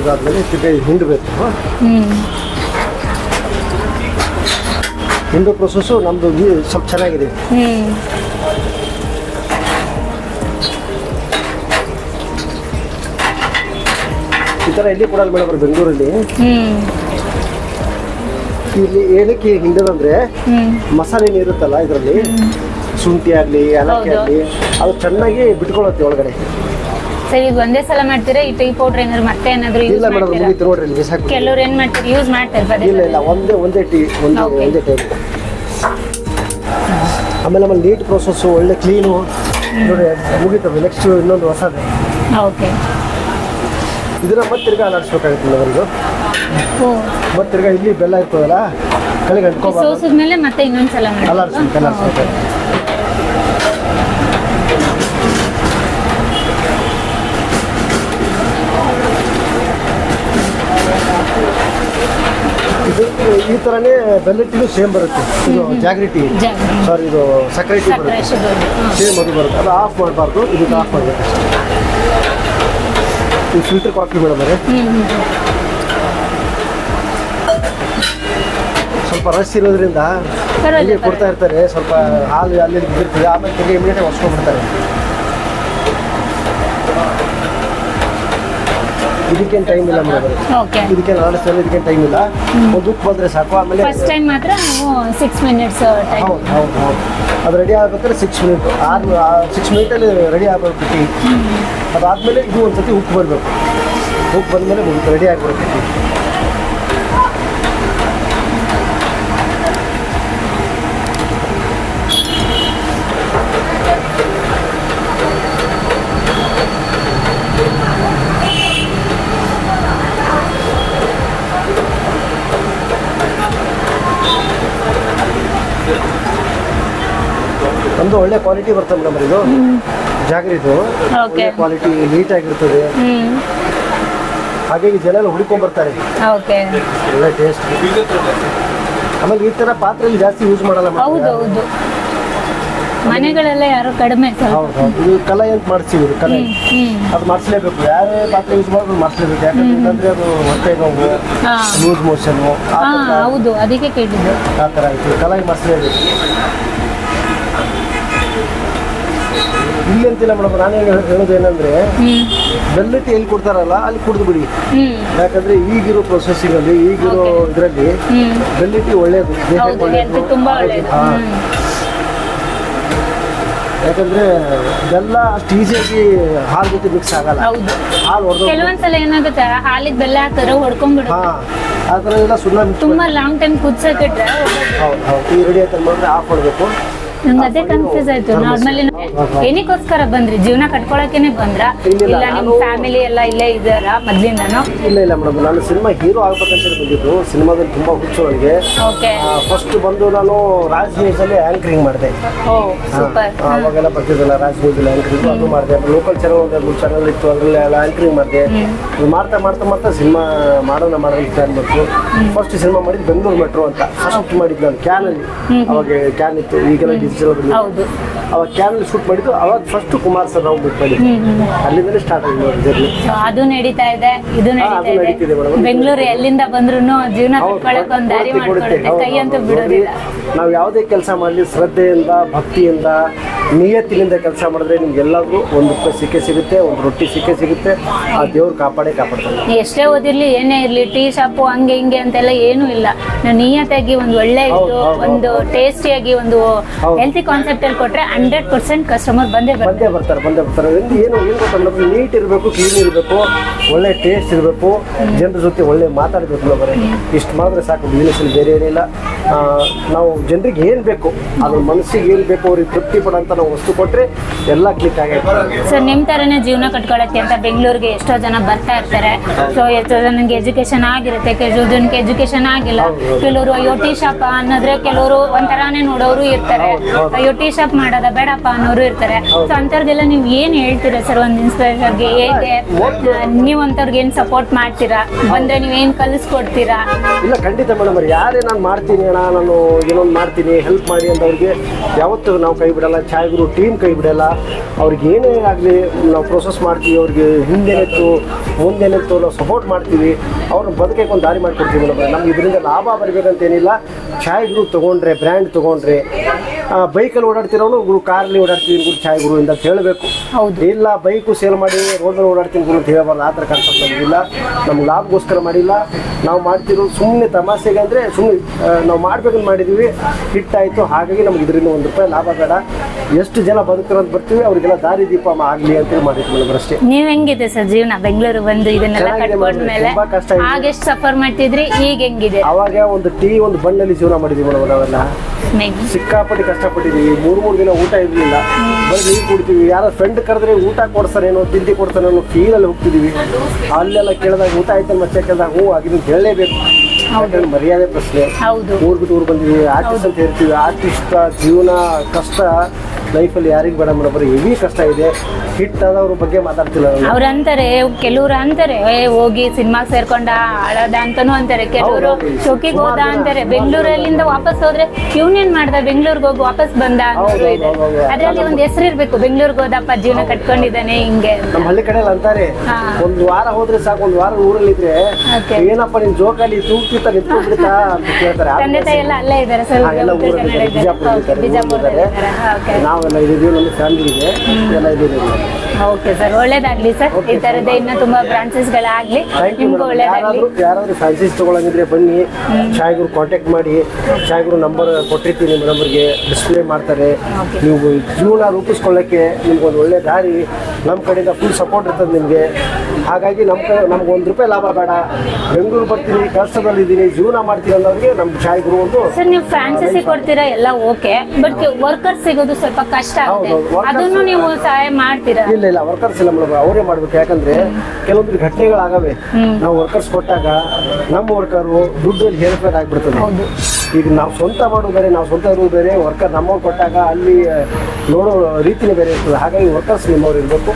ಇದಾದ್ಮೇಲೆ ತಿರ್ಗಿ ಹಿಂಡಬೇಕು ಹ್ಮ್ ಹಿಂಡು ಪ್ರೊಸೆಸ್ಸು ನಮ್ಮದು ಸ್ವಲ್ಪ ಚೆನ್ನಾಗಿದೆ. ಈ ಥರ ಎಲ್ಲಿ ಕೊಡಲ್ಲ ಮೇಡಮ್ ಬೆಂಗಳೂರಲ್ಲಿ. ಇಲ್ಲಿ ಏನಕ್ಕೆ ಹಿಂಡದಂದ್ರೆ ಮಸಾಲೆ ನೀರುತ್ತಲ್ಲ ಇರುತ್ತಲ್ಲ ಇದರಲ್ಲಿ? ಶುಂಠಿ ಆಗಲಿ ಏಲಕ್ಕಿ. ಆಗಲಿ ಅದು ಚೆನ್ನಾಗಿ ಬಿಟ್ಕೊಳ್ಳುತ್ತೆ ಒಳಗಡೆ. ಸರ್ ಇದು ಒಂದೇ ಸಲ ಮಾಡ್ತೀರಾ? ಈ ಟೀ ಪೌಡರ್ ಏನಾದ್ರು ಮತ್ತೆ ಏನಾದ್ರು ಯೂಸ್ ಇಲ್ಲ ಮೇಡಮ್ ಮಾಡ್ತೀರಾ? ಮುಗೀತು ನೋಡ್ರಿ ಇಲ್ಲಿ ಬಿಸಾಕ್ಬಿಡಿ. ಕೆಲವ್ರು ಏನ್ ಮಾಡ್ತಾರೆ? ಯೂಸ್ ಮಾಡ್ತಾರೆ ಪದೇ ಇಲ್ಲ ಇಲ್ಲ ಪದೇ. ಒಂದೇ ಒಂದೇ ಟೀ ಒಂದೇ Okay. ಒಂದೇ ಟೈಮ್ ಆಮೇಲೆ ಆಮೇಲೆ ನೀಟ್ ಪ್ರೋಸೆಸ್ ಒಳ್ಳೆ ಕ್ಲೀನು ನೋಡಿ ಮುಗಿತವೆ ನೆಕ್ಸ್ಟ್ ಇನ್ನೊಂದು ಹೊಸದು. ಓಕೆ ಇದನ್ನ ಮತ್ತೆ ತಿರ್ಗಾ ಅಲಾಡಿಸ್ಬೇಕಾಗುತ್ತೆ ಮೇಡಮ್ ಇದು. ಓ. ಮತ್ತೆ ತಿರ್ಗಾ ಇಲ್ಲಿ ಬೆಲ್ಲ ಇರ್ತದಲ್ಲ ಕಳಿಗೆ ಅಂಟ್ಕೋಬಾರ್ದು. ಸೋಸಿದ್ಮೇಲೆ ಮತ್ತೆ ಇನ್ನೊಂದ್ಸಲ ಅಲಾಡಿಸ್ಬೇಕು ಅಲಾಡಿಸ್ಬೇಕು ಇದು ಈ ಥರನೇ ಬೆಲ್ಲ ಟೀನು ಸೇಮ್ ಬರುತ್ತೆ. ಇದು ಜಾಗ್ರಿಟಿ ಸಾರಿ ಇದು ಸಕ್ಕರೆ ಟೀ ಬರುತ್ತೆ. ಸೇಮ್ ಅದು ಬರುತ್ತೆ. ಅದು ಆಫ್ ಮಾಡಬಾರ್ದು ಇದು ಆಫ್ ಮಾಡಬೇಕು ಈ ಫಿಲ್ಟರ್ ಕಾಫಿ ಮೇಡಮ್ ಅವರೇ. ಸ್ವಲ್ಪ ರಶ್ ಇರೋದ್ರಿಂದ ಹೀಗೆ ಕೊಡ್ತಾ ಇರ್ತಾರೆ. ಸ್ವಲ್ಪ ಹಾಲು ಅಲ್ಲಿ ಬಿದ್ದಿರ್ತದೆ. ಆಮೇಲೆ ತೆಗೆ ಇಮಿಡಿಯೇಟಾಗಿ ಒರ್ಸ್ಕೊಂಡ್ಬಿಡ್ತಾರೆ. ಇದಕ್ಕೇನು ಟೈಮ್ ಇಲ್ಲ ಮೇಡಮ್ ಓಕೆ ಇದಕ್ಕೆ ಸಲ ಇದಕ್ಕೇನು ಟೈಮ್ ಇಲ್ಲ. ಒಂದು ಉಪ್ಪು ಬಂದರೆ ಸಾಕು ಆಮೇಲೆ ಫಸ್ಟ್ ಟೈಮ್ ಮಾತ್ರ ನಾವು ಸಿಕ್ಸ್ ಮಿನಿಟ್ಸ್ ಟೈಮ್ ಹೌದು ಹೌದು ಹೌದು. ಅದು ರೆಡಿ ಆಗ್ಬೇಕಾದ್ರೆ ಸಿಕ್ಸ್ ಮಿನಿಟ್ ಆರು ಸಿಕ್ಸ್ ಮಿನಿಟಲ್ಲಿ ರೆಡಿ ಆಗಬೇಕು ಟೀ ಅದಾದಮೇಲೆ ಇದು ಒಂದು ಸತಿ ಉಪ್ಪು ಬರಬೇಕು. ಉಪ್ಪು ಬಂದಮೇಲೆ ರೆಡಿ ಆಗಿಬಿಡುತ್ತೆ ನಮ್ದು ಒಳ್ಳೆ ಕ್ವಾಲಿಟಿ ಬರ್ತದೆ ಮೇಡಮ್ ಇದು. ಜಾಗ್ರಿದು. ಒಳ್ಳೆ ಕ್ವಾಲಿಟಿ ನೀಟ್ ಆಗಿರ್ತದೆ. ಹಾಗಾಗಿ ಜನ ಎಲ್ಲ ಹುಡ್ಕೊಂಡ್ ಬರ್ತಾರೆ ಓಕೆ ಒಳ್ಳೆ ಟೇಸ್ಟ್ ಆಮೇಲೆ ಈ ತರ ಪಾತ್ರೆಯಲ್ಲಿ ಜಾಸ್ತಿ ಯೂಸ್ ಮಾಡಲ್ಲ madam. ಹೌದು ಹೌದು. ಮನೆಗಳೆಲ್ಲ ಯಾರು ಕಡಿಮೆ ಸ್ವಲ್ಪ. ಹೌದು ಹೌದು. ಇದು ಕಲಾಯಿ ಅಂತ ಮಾಡಿಸ್ತೀವಿ ಇದು ಕಲಾಯಿ ಹ್ಮ್ ಅದು ಮಾಡಿಸ್ಲೇಬೇಕು. ಯಾರೇ ಪಾತ್ರೆ ಯೂಸ್ ಮಾಡಿದ್ರು ಮಾಡಿಸ್ಲೇಬೇಕು. ಯಾಕಂದ್ರೆ ಅದು ಹೊಟ್ಟೆ ನೋವು ಹಾ. ಲೂಸ್ ಮೋಷನು ಹಾ ಹೌದು ಅದಕ್ಕೆ ಕೇಳಿದ್ದು. ಆ ಥರ ಆಯ್ತು. ಕಲಾಯಿ ಮಾಡಿಸ್ಲೇಬೇಕು. ಇಲ್ಲಿ ಅಂತಿಲ್ಲ ಮೇಡಮ್ ನಾನು ಹೇಳೋದು ಏನಂದ್ರೆ ಬೆಲ್ಲಿಟ್ಟು ಬೆಲ್ಲ ಎಲ್ಲಿ ಕೊಡ್ತಾರಲ್ಲ ಅಲ್ಲಿ ಕುಡಿದು ಬಿಡಿ. ಯಾಕಂದ್ರೆ ಈಗಿರೋ ಪ್ರೊಸೆಸಿಂಗ್ ಅಲ್ಲಿ ಈಗಿರೋ ಇದ್ರಲ್ಲಿ ಇದರಲ್ಲಿ ಹ್ಮ್. ಬೆಲ್ಲ ಟೀ ಒಳ್ಳೇದು. ಯಾಕಂದ್ರೆ ಬೆಲ್ಲ ಅಷ್ಟು ಈಸಿಯಾಗಿ ಹಾಲು ಜೊತೆ ಮಿಕ್ಸ್ ಆಗಲ್ಲ. ಹಾಲು ಕೆಲವೊಂದ್ಸಲ ಏನಾಗುತ್ತೆ ಹಾಲಿಗೆ ಬೆಲ್ಲ ಹಾಕಿದ್ರೆ ಹೊಡ್ಕೊಂಡ್ಬಿಡು ಆ ಥರ ಎಲ್ಲ ಮಿಕ್ಸ್ ತುಂಬಾ ಲಾಂಗ್ ಟೈಮ್ ಕುದಿಸಕ್ಕೆ ಹೌದು ಹೌದು. ಈ ರೆಡಿ ಆಯ್ತು ಮಾಡಿದ್ರೆ ಆಫ್ ಮಾಡಬೇಕು. ನಂಗೆ ಅದೇ ಕನ್ಫ್ಯೂಸ್ ಆಯ್ತು. ನಾರ್ಮಲಿ ಏನಕ್ಕೋಸ್ಕರ ಬಂದ್ರಿ? ಜೀವನ ಕಟ್ಕೊಳಕೇನೆ ಬಂದ್ರ? ಇಲ್ಲ, ನಿಮ್ ಫ್ಯಾಮಿಲಿ ಎಲ್ಲ ಇಲ್ಲೇ ಇದ್ದಾರ ಮೊದ್ಲಿಂದನು? ಇಲ್ಲ ಇಲ್ಲ ಮೇಡಮ್ ನಾನು ಸಿನಿಮಾ ಹೀರೋ ಆಗ್ಬೇಕಂತ ಬಂದಿದ್ದು. ಸಿನಿಮಾದಲ್ಲಿ ತುಂಬಾ ಹುಚ್ಚು ನನಗೆ ಓಕೆ ಫಸ್ಟ್ ಬಂದು ನಾನು ರಾಜ್ ಆಂಕರಿಂಗ್ ಆ್ಯಂಕರಿಂಗ್ ಮಾಡಿದೆ. ಓ ಸೂಪರ್ ಅವಾಗೆಲ್ಲ ಬರ್ತಿದ್ದಲ್ಲ ರಾಜ್ ನ್ಯೂಸಲ್ಲಿ ಆಂಕರಿಂಗ್ ಅದು ಮಾಡಿದೆ. ಲೋಕಲ್ ಚಾನಲ್ ಒಂದು ಚಾನಲ್ ಇತ್ತು. ಅದರಲ್ಲಿ ಆಂಕರಿಂಗ್ ಮಾಡಿದೆ. ಮಾಡ್ತಾ ಮಾಡ್ತಾ ಮಾಡ್ತಾ ಸಿನಿಮಾ ಮಾಡೋಣ ಮಾಡೋಣ ಪ್ಲಾನ್ ಬಂತು ಫಸ್ಟ್ ಸಿನಿಮಾ ಮಾಡಿದ್ದು ಬೆಂಗಳೂರು ಮೆಟ್ರೋ ಅಂತ. ಫಸ್ಟ್ ಮಾಡಿದ್ದು ನಾನು ಕ್ಯಾನಲ್ಲಿ ಅವಾಗ ಕ್ಯಾನ್ ಇತ್ತು. ಈಗೆಲ್ಲ ಹೌದು. ಅವಾಗ ಕ್ಯಾನಲ್ ಶೂಟ್ ಮಾಡಿದ್ದು ಅವಾಗ ಫಸ್ಟ್ ಕುಮಾರ್ ಸರ್ ನಾವು ಬಿಟ್ ಮಾಡಿದ್ದು. ಅಲ್ಲಿಂದಲೇ ಸ್ಟಾರ್ಟ್ ಆಗಿದೆ ಜರ್ನಿ ಅದು ನಡೀತಾ ಇದೆ ಇದು ನಡೀತಾ ಇದೆ. ಬೆಂಗಳೂರು ಎಲ್ಲಿಂದ ಬಂದ್ರು ಜೀವನ ಕಟ್ಕೊಳಕ್ ಒಂದು ದಾರಿ ಮಾಡ್ಕೊಡುತ್ತೆ ಕೈ ಅಂತೂ ಬಿಡೋದಿಲ್ಲ. ನಾವು ಯಾವುದೇ ಕೆಲಸ ಮಾಡಲಿ ಶ್ರದ್ಧೆಯಿಂದ ಭಕ್ತಿಯಿಂದ ನಿಯತ್ತಿನಿಂದ ಕೆಲಸ ಮಾಡಿದ್ರೆ ನಿಮ್ಗೆ ಎಲ್ಲಾದ್ರೂ ಒಂದು ರೂಪಾಯಿ ಸಿಕ್ಕೇ ಸಿಗುತ್ತೆ ಒಂದು ರೊಟ್ಟಿ ಸಿಕ್ಕೇ ಸಿಗುತ್ತೆ. ಆ ದೇವ್ರು ಕಾಪಾಡೇ ಕಾಪಾಡ್ತಾರೆ. ಎಷ್ಟೇ ಓದಿರ್ಲಿ ಏನೇ ಇರ್ಲಿ ಟೀ ಶಾಪು ಹಂಗೆ ಹಿಂಗೆ ಅಂತೆಲ್ಲ ಏನೂ ಇಲ್ಲ. ನಾವು ನಿಯತ್ತಾಗಿ ಒಂದು ಒಳ್ಳೆ ಇದು ಒಂದು ಟೇಸ್ಟಿಯಾಗಿ ಒಂದು. ಹೆಲ್ತಿ ಕಾನ್ಸೆಪ್ಟ್ ಅಲ್ಲಿ ಕೊಟ್ರೆ ಹಂಡ್ರೆಡ್ ಪರ್ಸೆಂಟ್ ಕಸ್ಟಮರ್ ಬಂದೇ ಬರ್ತಾರೆ. ಬಂದೇ ಬರ್ತಾರೆ ಬಂದೇ ಬರ್ತಾರೆ. ಏನು ಏನು ಗೊತ್ತಾ ನೀಟ್ ಇರಬೇಕು ಕ್ಲೀನ್ ಇರಬೇಕು ಒಳ್ಳೆ ಟೇಸ್ಟ್ ಇರಬೇಕು. ಜನರ ಜೊತೆ ಒಳ್ಳೆ ಮಾತಾಡಬೇಕು ಬರೀ ಇಷ್ಟು ಮಾಡಿದ್ರೆ ಸಾಕು ಬಿಸ್ನೆಸ್ ಬೇರೆ ಏನಿಲ್ಲ. ನಾವು ಜನರಿಗೆ ಏನು ಬೇಕು ಅದ್ರ ಮನಸ್ಸಿಗೆ ಏನು ಬೇಕು ಅವ್ರಿಗೆ ತೃಪ್ತಿ ಪಡೋಂಥ ನಾವು ವಸ್ತು ಕೊಟ್ಟರೆ ಎಲ್ಲ ಕ್ಲಿಕ್ ಆಗೈತೆ ಸರ್ ನಿಮ್ ತರನೇ ಜೀವನ ಕಟ್ಕೊಳಕ್ಕೆ ಅಂತ ಬೆಂಗಳೂರಿಗೆ ಎಷ್ಟೋ ಜನ ಬರ್ತಾ ಇರ್ತಾರೆ. ಸೊ ಎಷ್ಟೋ ಜನಕ್ಕೆ ಎಜುಕೇಶನ್ ಆಗಿರುತ್ತೆ ಕೆಲವು ಜನಕ್ಕೆ ಎಜುಕೇಶನ್ ಆಗಿಲ್ಲ ಕೆಲವರು ಅಯ್ಯೋ ಟೀ ಶಾಪ ಅನ್ನೋದ್ರೆ ಕೆಲವರು ಒಂಥರಾನೇ ನೋಡೋರು ಇರ್ತಾರೆ. ಅಯ್ಯೋ ಟೀ ಶಾಪ್ ಮಾಡೋದ ಬೇಡಪ್ಪ ಅನ್ನೋರು ಇರ್ತಾರೆ. ಸೊ ಅಂತರ್ದೆಲ್ಲ ನೀವು ಏನು ಹೇಳ್ತೀರಾ ಸರ್ ಒಂದು ಇನ್ಸ್ಪಿರೇಷನ್ಗೆ ಹೇಗೆ? ನೀವು ಅಂತವ್ರಿಗೆ ಏನ್ ಸಪೋರ್ಟ್ ಮಾಡ್ತೀರಾ? ಬಂದ್ರೆ ನೀವ್ ಏನ್ ಕಲಿಸ್ಕೊಡ್ತೀರಾ? ಇಲ್ಲ ಖಂಡಿತ ಮೇಡಮ್ ಯಾರೇ ನಾನು ಮಾಡ್ತೀನಿ ಅಣ್ಣ ನಾನು ಏನೊಂದು ಮಾಡ್ತೀನಿ ಹೆಲ್ಪ್ ಮಾಡಿ ಅಂತ ಅವ್ರಿಗೆ ಯಾವತ್ತೂ ನಾವು ಕೈ ಬಿಡಲ್ಲ ಛಾಯಗುರು ಟೀಮ್ ಕೈ ಬಿಡಲ್ಲ. ಅವ್ರಿಗೆ ಏನೇ ಆಗಲಿ ನಾವು ಪ್ರೊಸೆಸ್ ಮಾಡ್ತೀವಿ ಅವ್ರಿಗೆ ಹಿಂದೆನಿತ್ತು ಮುಂದೆನಿತ್ತು ನಾವು ಸಪೋರ್ಟ್ ಮಾಡ್ತೀವಿ. ಅವ್ರನ್ನ ಬದುಕಕ್ಕೆ ಒಂದು ದಾರಿ ಮಾಡಿಕೊಡ್ತೀವಿ ನಮ್ಗೆ ಇದರಿಂದ ಲಾಭ ಬರಬೇಕಂತೇನಿಲ್ಲ. ಛಾಯಗುರು ತೊಗೊಂಡ್ರೆ ಬ್ರ್ಯಾಂಡ್ ತೊಗೊಂಡ್ರೆ ಬೈಕಲ್ಲಿ ಓಡಾಡ್ತಿರೋನು ಗುರು ಕಾರಲ್ಲಿ ಓಡಾಡ್ತೀನಿ ಗುರು ಛಾಯ್ ಗುರು ಅಂತ ಹೇಳಬೇಕು. ಹೌದು. ಇಲ್ಲ ಬೈಕು ಸೇಲ್ ಮಾಡಿ ರೋಡಲ್ಲಿ ಓಡಾಡ್ತೀನಿ ಗುರು ಅಂತ ಹೇಳಬಾರ್ದು. ಆ ಥರ ಕಾನ್ಸೆಪ್ಟ್ ನಮಗಿಲ್ಲ. ನಮ್ಗೆ ಲಾಭಗೋಸ್ಕರ ಮಾಡಿಲ್ಲ. ನಾವು ಮಾಡ್ತಿರೋ ಸುಮ್ಮನೆ ತಮಾಷೆಗೆ ಅಂದರೆ ಸುಮ್ಮನೆ ನಾವು ಮಾಡ್ಬೇಕಂತ ಮಾಡಿದ್ದೀವಿ ಹಿಟ್ ಆಯಿತು ಹಾಗಾಗಿ ನಮ್ಗೆ ಇದರಿಂದ ಒಂದು ರೂಪಾಯಿ ಲಾಭ ಬೇಡ. ಎಷ್ಟು ಜನ ಬದುಕಿರೋದು ಬರ್ತೀವಿ ಅವರಿಗೆಲ್ಲ ದಾರಿ ದೀಪ ಆಗಲಿ ಅಂತೇಳಿ ಮಾಡಿದ್ವಿ ಮೇಡಮ್ ಅಷ್ಟೇ ನೀವು ಹೆಂಗಿದೆ ಸರ್ ಜೀವನ? ಬೆಂಗಳೂರು ಬಂದು ಇದನ್ನೆಲ್ಲ ಕಟ್ಕೊಂಡ್ಮೇಲೆ ತುಂಬಾ ಕಷ್ಟ ಇದೆ. ಆಗೆಷ್ಟು ಸಫರ್ ಮಾಡ್ತಿದ್ರಿ ಈಗ ಹೆಂಗಿದೆ? ಅವಾಗ ಒಂದು ಟೀ ಒಂದು ಬಣ್ಣಲ್ಲಿ ಜೀವನ ಮಾಡಿದ್ವಿ ಮೇಡಮ್ ನಾವೆಲ್ಲ. ಮೆಗ್- ಸಿಕ್ಕಾಪಟ್ಟೆ ಕಷ್ಟಪಟ್ಟಿದ್ದೀವಿ ಮೂರು ಮೂರು ದಿನ ಊಟ ಇರಲಿಲ್ಲ. ಬರೀ ನೀರು ಕುಡಿತೀವಿ. ಯಾರೋ ಫ್ರೆಂಡ್ ಕರೆದ್ರೆ ಊಟ ಕೊಡ್ತಾರೇನೋ ತಿಂಡಿ ಕೊಡ್ತಾರೇನೋ ಫೀಲಲ್ಲಿ ಹೋಗ್ತಿದ್ದೀವಿ ಅಲ್ಲೆಲ್ಲ ಕೇಳಿದಾಗ ಊಟ ಆಯ್ತಲ್ಲ ಮತ್ತೆ ಕೇಳಿದಾಗ ಹೂ ಆಗಿದ್ದು ಹೇಳಲೇಬೇಕು. ಮರ್ಯಾದೆ ಪ್ರಶ್ನೆ. ಹೌದು. ಊರ್ ಬಿಟ್ಟು ಊರು ಬಂದಿದ್ದೀವಿ ಆರ್ಟಿಸ್ಟ್ ಅಂತ ಹೇಳ್ತೀವಿ ಆರ್ಟಿಸ್ಟ್ ಜೀವನ ಕಷ್ಟ ಲೈಫಲ್ಲಿ ಯಾರಿಗೆ ಬೇಡ ಮೇಡಮ್ ಹೆವಿ ಕಷ್ಟ ಇದೆ. ಹಿಟ್ ಆದವ್ರ ಬಗ್ಗೆ ಮಾತಾಡ್ತಿಲ್ಲ ಅವ್ರು ಅಂತಾರೆ ಕೆಲವ್ರು ಅಂತಾರೆ ಏ ಹೋಗಿ ಸಿನಿಮಾ ಸೇರ್ಕೊಂಡ ಆಳದ ಅಂತಾನು ಅಂತಾರೆ. ಕೆಲವರು. ಶೋಕಿಗೆ ಹೋದ ಅಂತಾರೆ. ಬೆಂಗಳೂರಲ್ಲಿಂದ ವಾಪಸ್ ಹೋದ್ರೆ ಇವ್ನೇನ್ ಮಾಡ್ದ ಬೆಂಗಳೂರಿಗೆ ಹೋಗಿ ವಾಪಸ್ ಬಂದ ಅನ್ನೋದು ಇದೆ. ಅದ್ರಲ್ಲಿ ಒಂದ್ ಹೆಸರು ಇರ್ಬೇಕು ಬೆಂಗಳೂರಿಗೆ ಹೋದಪ್ಪ ಜೀವನ ಕಟ್ಕೊಂಡಿದ್ದಾನೆ ಹಿಂಗೆ. ನಮ್ಮ ಹಳ್ಳಿ ಕಡೆ ಅಂತಾರೆ ಒಂದ್ ವಾರ ಹೋದ್ರೆ ಸಾಕು ಒಂದ್ ವಾರ ಊರಲ್ಲಿ ಇದ್ರೆ. ಏನಪ್ಪ ನಿನ್ ಜೋಕಾಲಿ ತೂಗ್ತಿತ್ತ ನಿಂತ್ಕೊಂಡ್ಬಿಡ್ತಾ ಅಂತ ಕೇಳ್ತಾರೆ. ತಂದೆ ತಾಯಿ ಎಲ್ಲ ಅಲ್ಲೇ ಇದ್ದಾರೆ ಸರ್. ಬಿಜಾಪುರ ನಾವೆಲ್ಲ ಇದೀವಿ ನಮ್ಮ ಫ್ಯಾಮಿಲಿ ಇದೆ ಎಲ್ಲ ಇದೀವಿ ಓಕೆ ಸರ್ ಒಳ್ಳೇದಾಗ್ಲಿ ಸರ್ ಈ ತರದ ಇನ್ನೂ ತುಂಬಾ ಬ್ರಾಂಚಸ್ ಗಳಾಗ್ಲಿ ನಿಮ್ಗೂ ಒಳ್ಳೇದಾಗ್ಲಿ. ಯಾರಾದ್ರೂ ಯಾರಾದ್ರೂ ಫ್ರಾಂಚೈಸ್ ತಗೊಳಂಗಿದ್ರೆ ಬನ್ನಿ. ಚಾಯ್ಗುರು ಕಾಂಟ್ಯಾಕ್ಟ್ ಮಾಡಿ. ಚಾಯ್ಗುರು ನಂಬರ್ ಕೊಟ್ಟಿರ್ತೀನಿ ನಂಬರ್ಗೆ ಡಿಸ್ಪ್ಲೇ ಮಾಡ್ತಾರೆ. ನೀವು ಜೀವನ ರೂಪಿಸ್ಕೊಳ್ಳಕ್ಕೆ ನಿಮ್ಗೆ ಒಂದು ಒಳ್ಳೆ ದಾರಿ. ನಮ್ಮ ಕಡೆಯಿಂದ ಫುಲ್ ಸಪೋರ್ಟ್ ಇರ್ತದೆ ನಿಮಗೆ. ಹಾಗಾಗಿ ನಮ್ಮ ಕಡೆ ನಮ್ಗೆ ಒಂದು ರೂಪಾಯಿ ಲಾಭ ಬೇಡ. ಬೆಂಗಳೂರು ಬರ್ತೀನಿ ಕಷ್ಟದಲ್ಲಿದ್ದೀನಿ ಜೀವನ ಮಾಡ್ತೀನಿ ಅನ್ನೋರಿಗೆ ನಮ್ಮ ಚಾಯ್ಗುರು ಒಂದು ಸರ್ ನೀವು ಫ್ರಾಂಚೈಸಿ ಕೊಡ್ತೀರಾ? ಎಲ್ಲ ಓಕೆ ಬಟ್ ವರ್ಕರ್ ಸಿಗೋದು ಸ್ವಲ್ಪ ಕಷ್ಟ ಆಗುತ್ತೆ ಅದನ್ನು ನೀವು ಸಹಾಯ ಮಾಡ್ತೀರಾ? ಇಲ್ಲ ಇಲ್ಲ. ವರ್ಕರ್ಸ್ ಇಲ್ಲ ಮೇಡಮ್. ಅವರೇ ಮಾಡ್ಬೇಕು. ಯಾಕಂದ್ರೆ ಕೆಲವೊಂದು ಘಟನೆಗಳಾಗವೆ. ನಾವು ವರ್ಕರ್ಸ್ ಕೊಟ್ಟಾಗ ನಮ್ಮ ವರ್ಕರು ದುಡ್ಡಲ್ಲಿ ಹೇರ್ಫೇರ್ ಆಗ್ಬಿಡ್ತದೆ. ಹೌದು. ಈಗ ನಾವು ಸ್ವಂತ ಮಾಡೋದು ಬೇರೆ ನಾವು ಸ್ವಂತ ಇರೋದು ಬೇರೆ ವರ್ಕರ್ ನಮ್ಮವ್ರು ಕೊಟ್ಟಾಗ ಅಲ್ಲಿ ನೋಡೋ ರೀತಿನೇ ಬೇರೆ ಇರ್ತದೆ. ಹಾಗಾಗಿ ವರ್ಕರ್ಸ್ ನಿಮ್ಮವ್ರು ಇರಬೇಕು.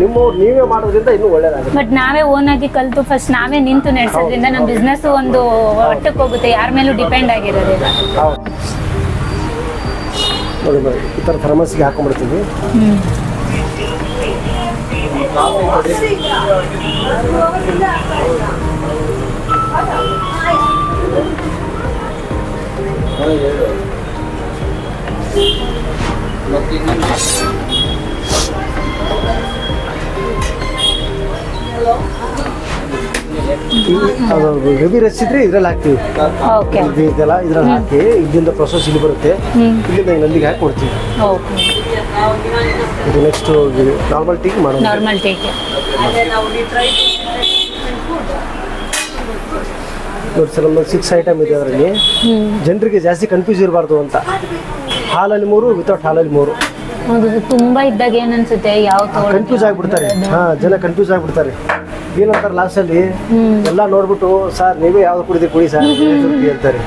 ನಿಮ್ಮವ್ರು ನೀವೇ ಮಾಡೋದ್ರಿಂದ ಇನ್ನೂ ಒಳ್ಳೇದಾಗುತ್ತೆ. ಬಟ್ ನಾವೇ ಓನ್ ಆಗಿ ಕಲ್ತು ಫಸ್ಟ್ ನಾವೇ ನಿಂತು ನಡೆಸೋದ್ರಿಂದ ನಮ್ಮ ಬಿಸ್ನೆಸ್ ಒಂದು ಒಟ್ಟಕ್ಕೆ ಹೋಗುತ್ತೆ. ಯಾರ ಮೇಲೂ ಡಿಪೆಂಡ್ ಆಗಿರೋದಿಲ್ಲ. ಹೌದು. ನೋಡಿ ನೋಡಿ ಈ ಥರ ಥರ್ಮಸ್ಗೆ ಹಾಕೊಂಡ್ಬಿಡ್ತೀವಿ. ಅದು ಹೆವಿ ರಸ್ ಇದ್ರೆ ಇದ್ರಲ್ಲಿ ಹಾಕ್ತೀವಿ. ಇದೆಲ್ಲ ಇದ್ರಲ್ಲಿ ಹಾಕಿ ಇಲ್ಲಿಂದ ಪ್ರೊಸೆಸ್ ಇಲ್ಲಿ ಬರುತ್ತೆ. ಇಲ್ಲಿಂದ ನಂದಿಗೆ ನಲ್ಲಿಗೆ ಹಾಕಿ ಕೊಡ್ತೀವಿ. ಓಕೆ ಇದು ನೆಕ್ಸ್ಟ್ ನಾರ್ಮಲ್ ಟೀಕ್ ಮಾಡೋದು ನಾರ್ಮಲ್ ಟೇಕ್ ನೋಡಿ ಸರ್ ಸಿಕ್ಸ್ ಐಟಮ್ ಇದೆ ಅದರಲ್ಲಿ. ಜನರಿಗೆ ಜಾಸ್ತಿ ಕನ್ಫ್ಯೂಸ್ ಇರಬಾರ್ದು ಅಂತ. ಹಾಲಲ್ಲಿ ಮೂರು ವಿತೌಟ್ ಹಾಲಲ್ಲಿ ಮೂರು. ಹೌದು ತುಂಬಾ ಇದ್ದಾಗ ಏನನ್ಸುತ್ತೆ? ಅನ್ಸುತ್ತೆ ಯಾವ ಕನ್ಫ್ಯೂಸ್ ಆಗಿಬಿಡ್ತಾರೆ ಹಾ ಜನ ಕನ್ಫ್ಯೂಸ್ ಆಗಿಬಿಡ್ತಾರೆ. ಏನಂತಾರೆ ಲಾಸ್ಟಲ್ಲಿ ಎಲ್ಲ ನೋಡ್ಬಿಟ್ಟು ಸರ್ ನೀವೇ ಯಾವ್ದು ಕುಡಿದ್ರಿ ಕುಡಿ ಸರ್ ಹೇಳ್ತಾರೆ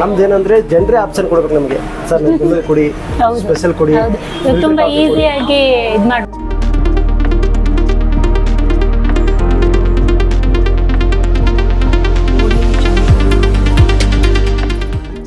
ನಮ್ದು ಏನಂದ್ರೆ ನಮ್ದೇನಂದ್ರೆ ಜನರೇ ಆಪ್ಷನ್ ಕೊಡ್ಬೇಕು ನಮಗೆ. ಸರ್ ಕುಡಿ ಸ್ಪೆಷಲ್ ಕುಡಿ ತುಂಬಾ ಈಸಿಯಾಗಿ ಇದ್ ಮಾಡ್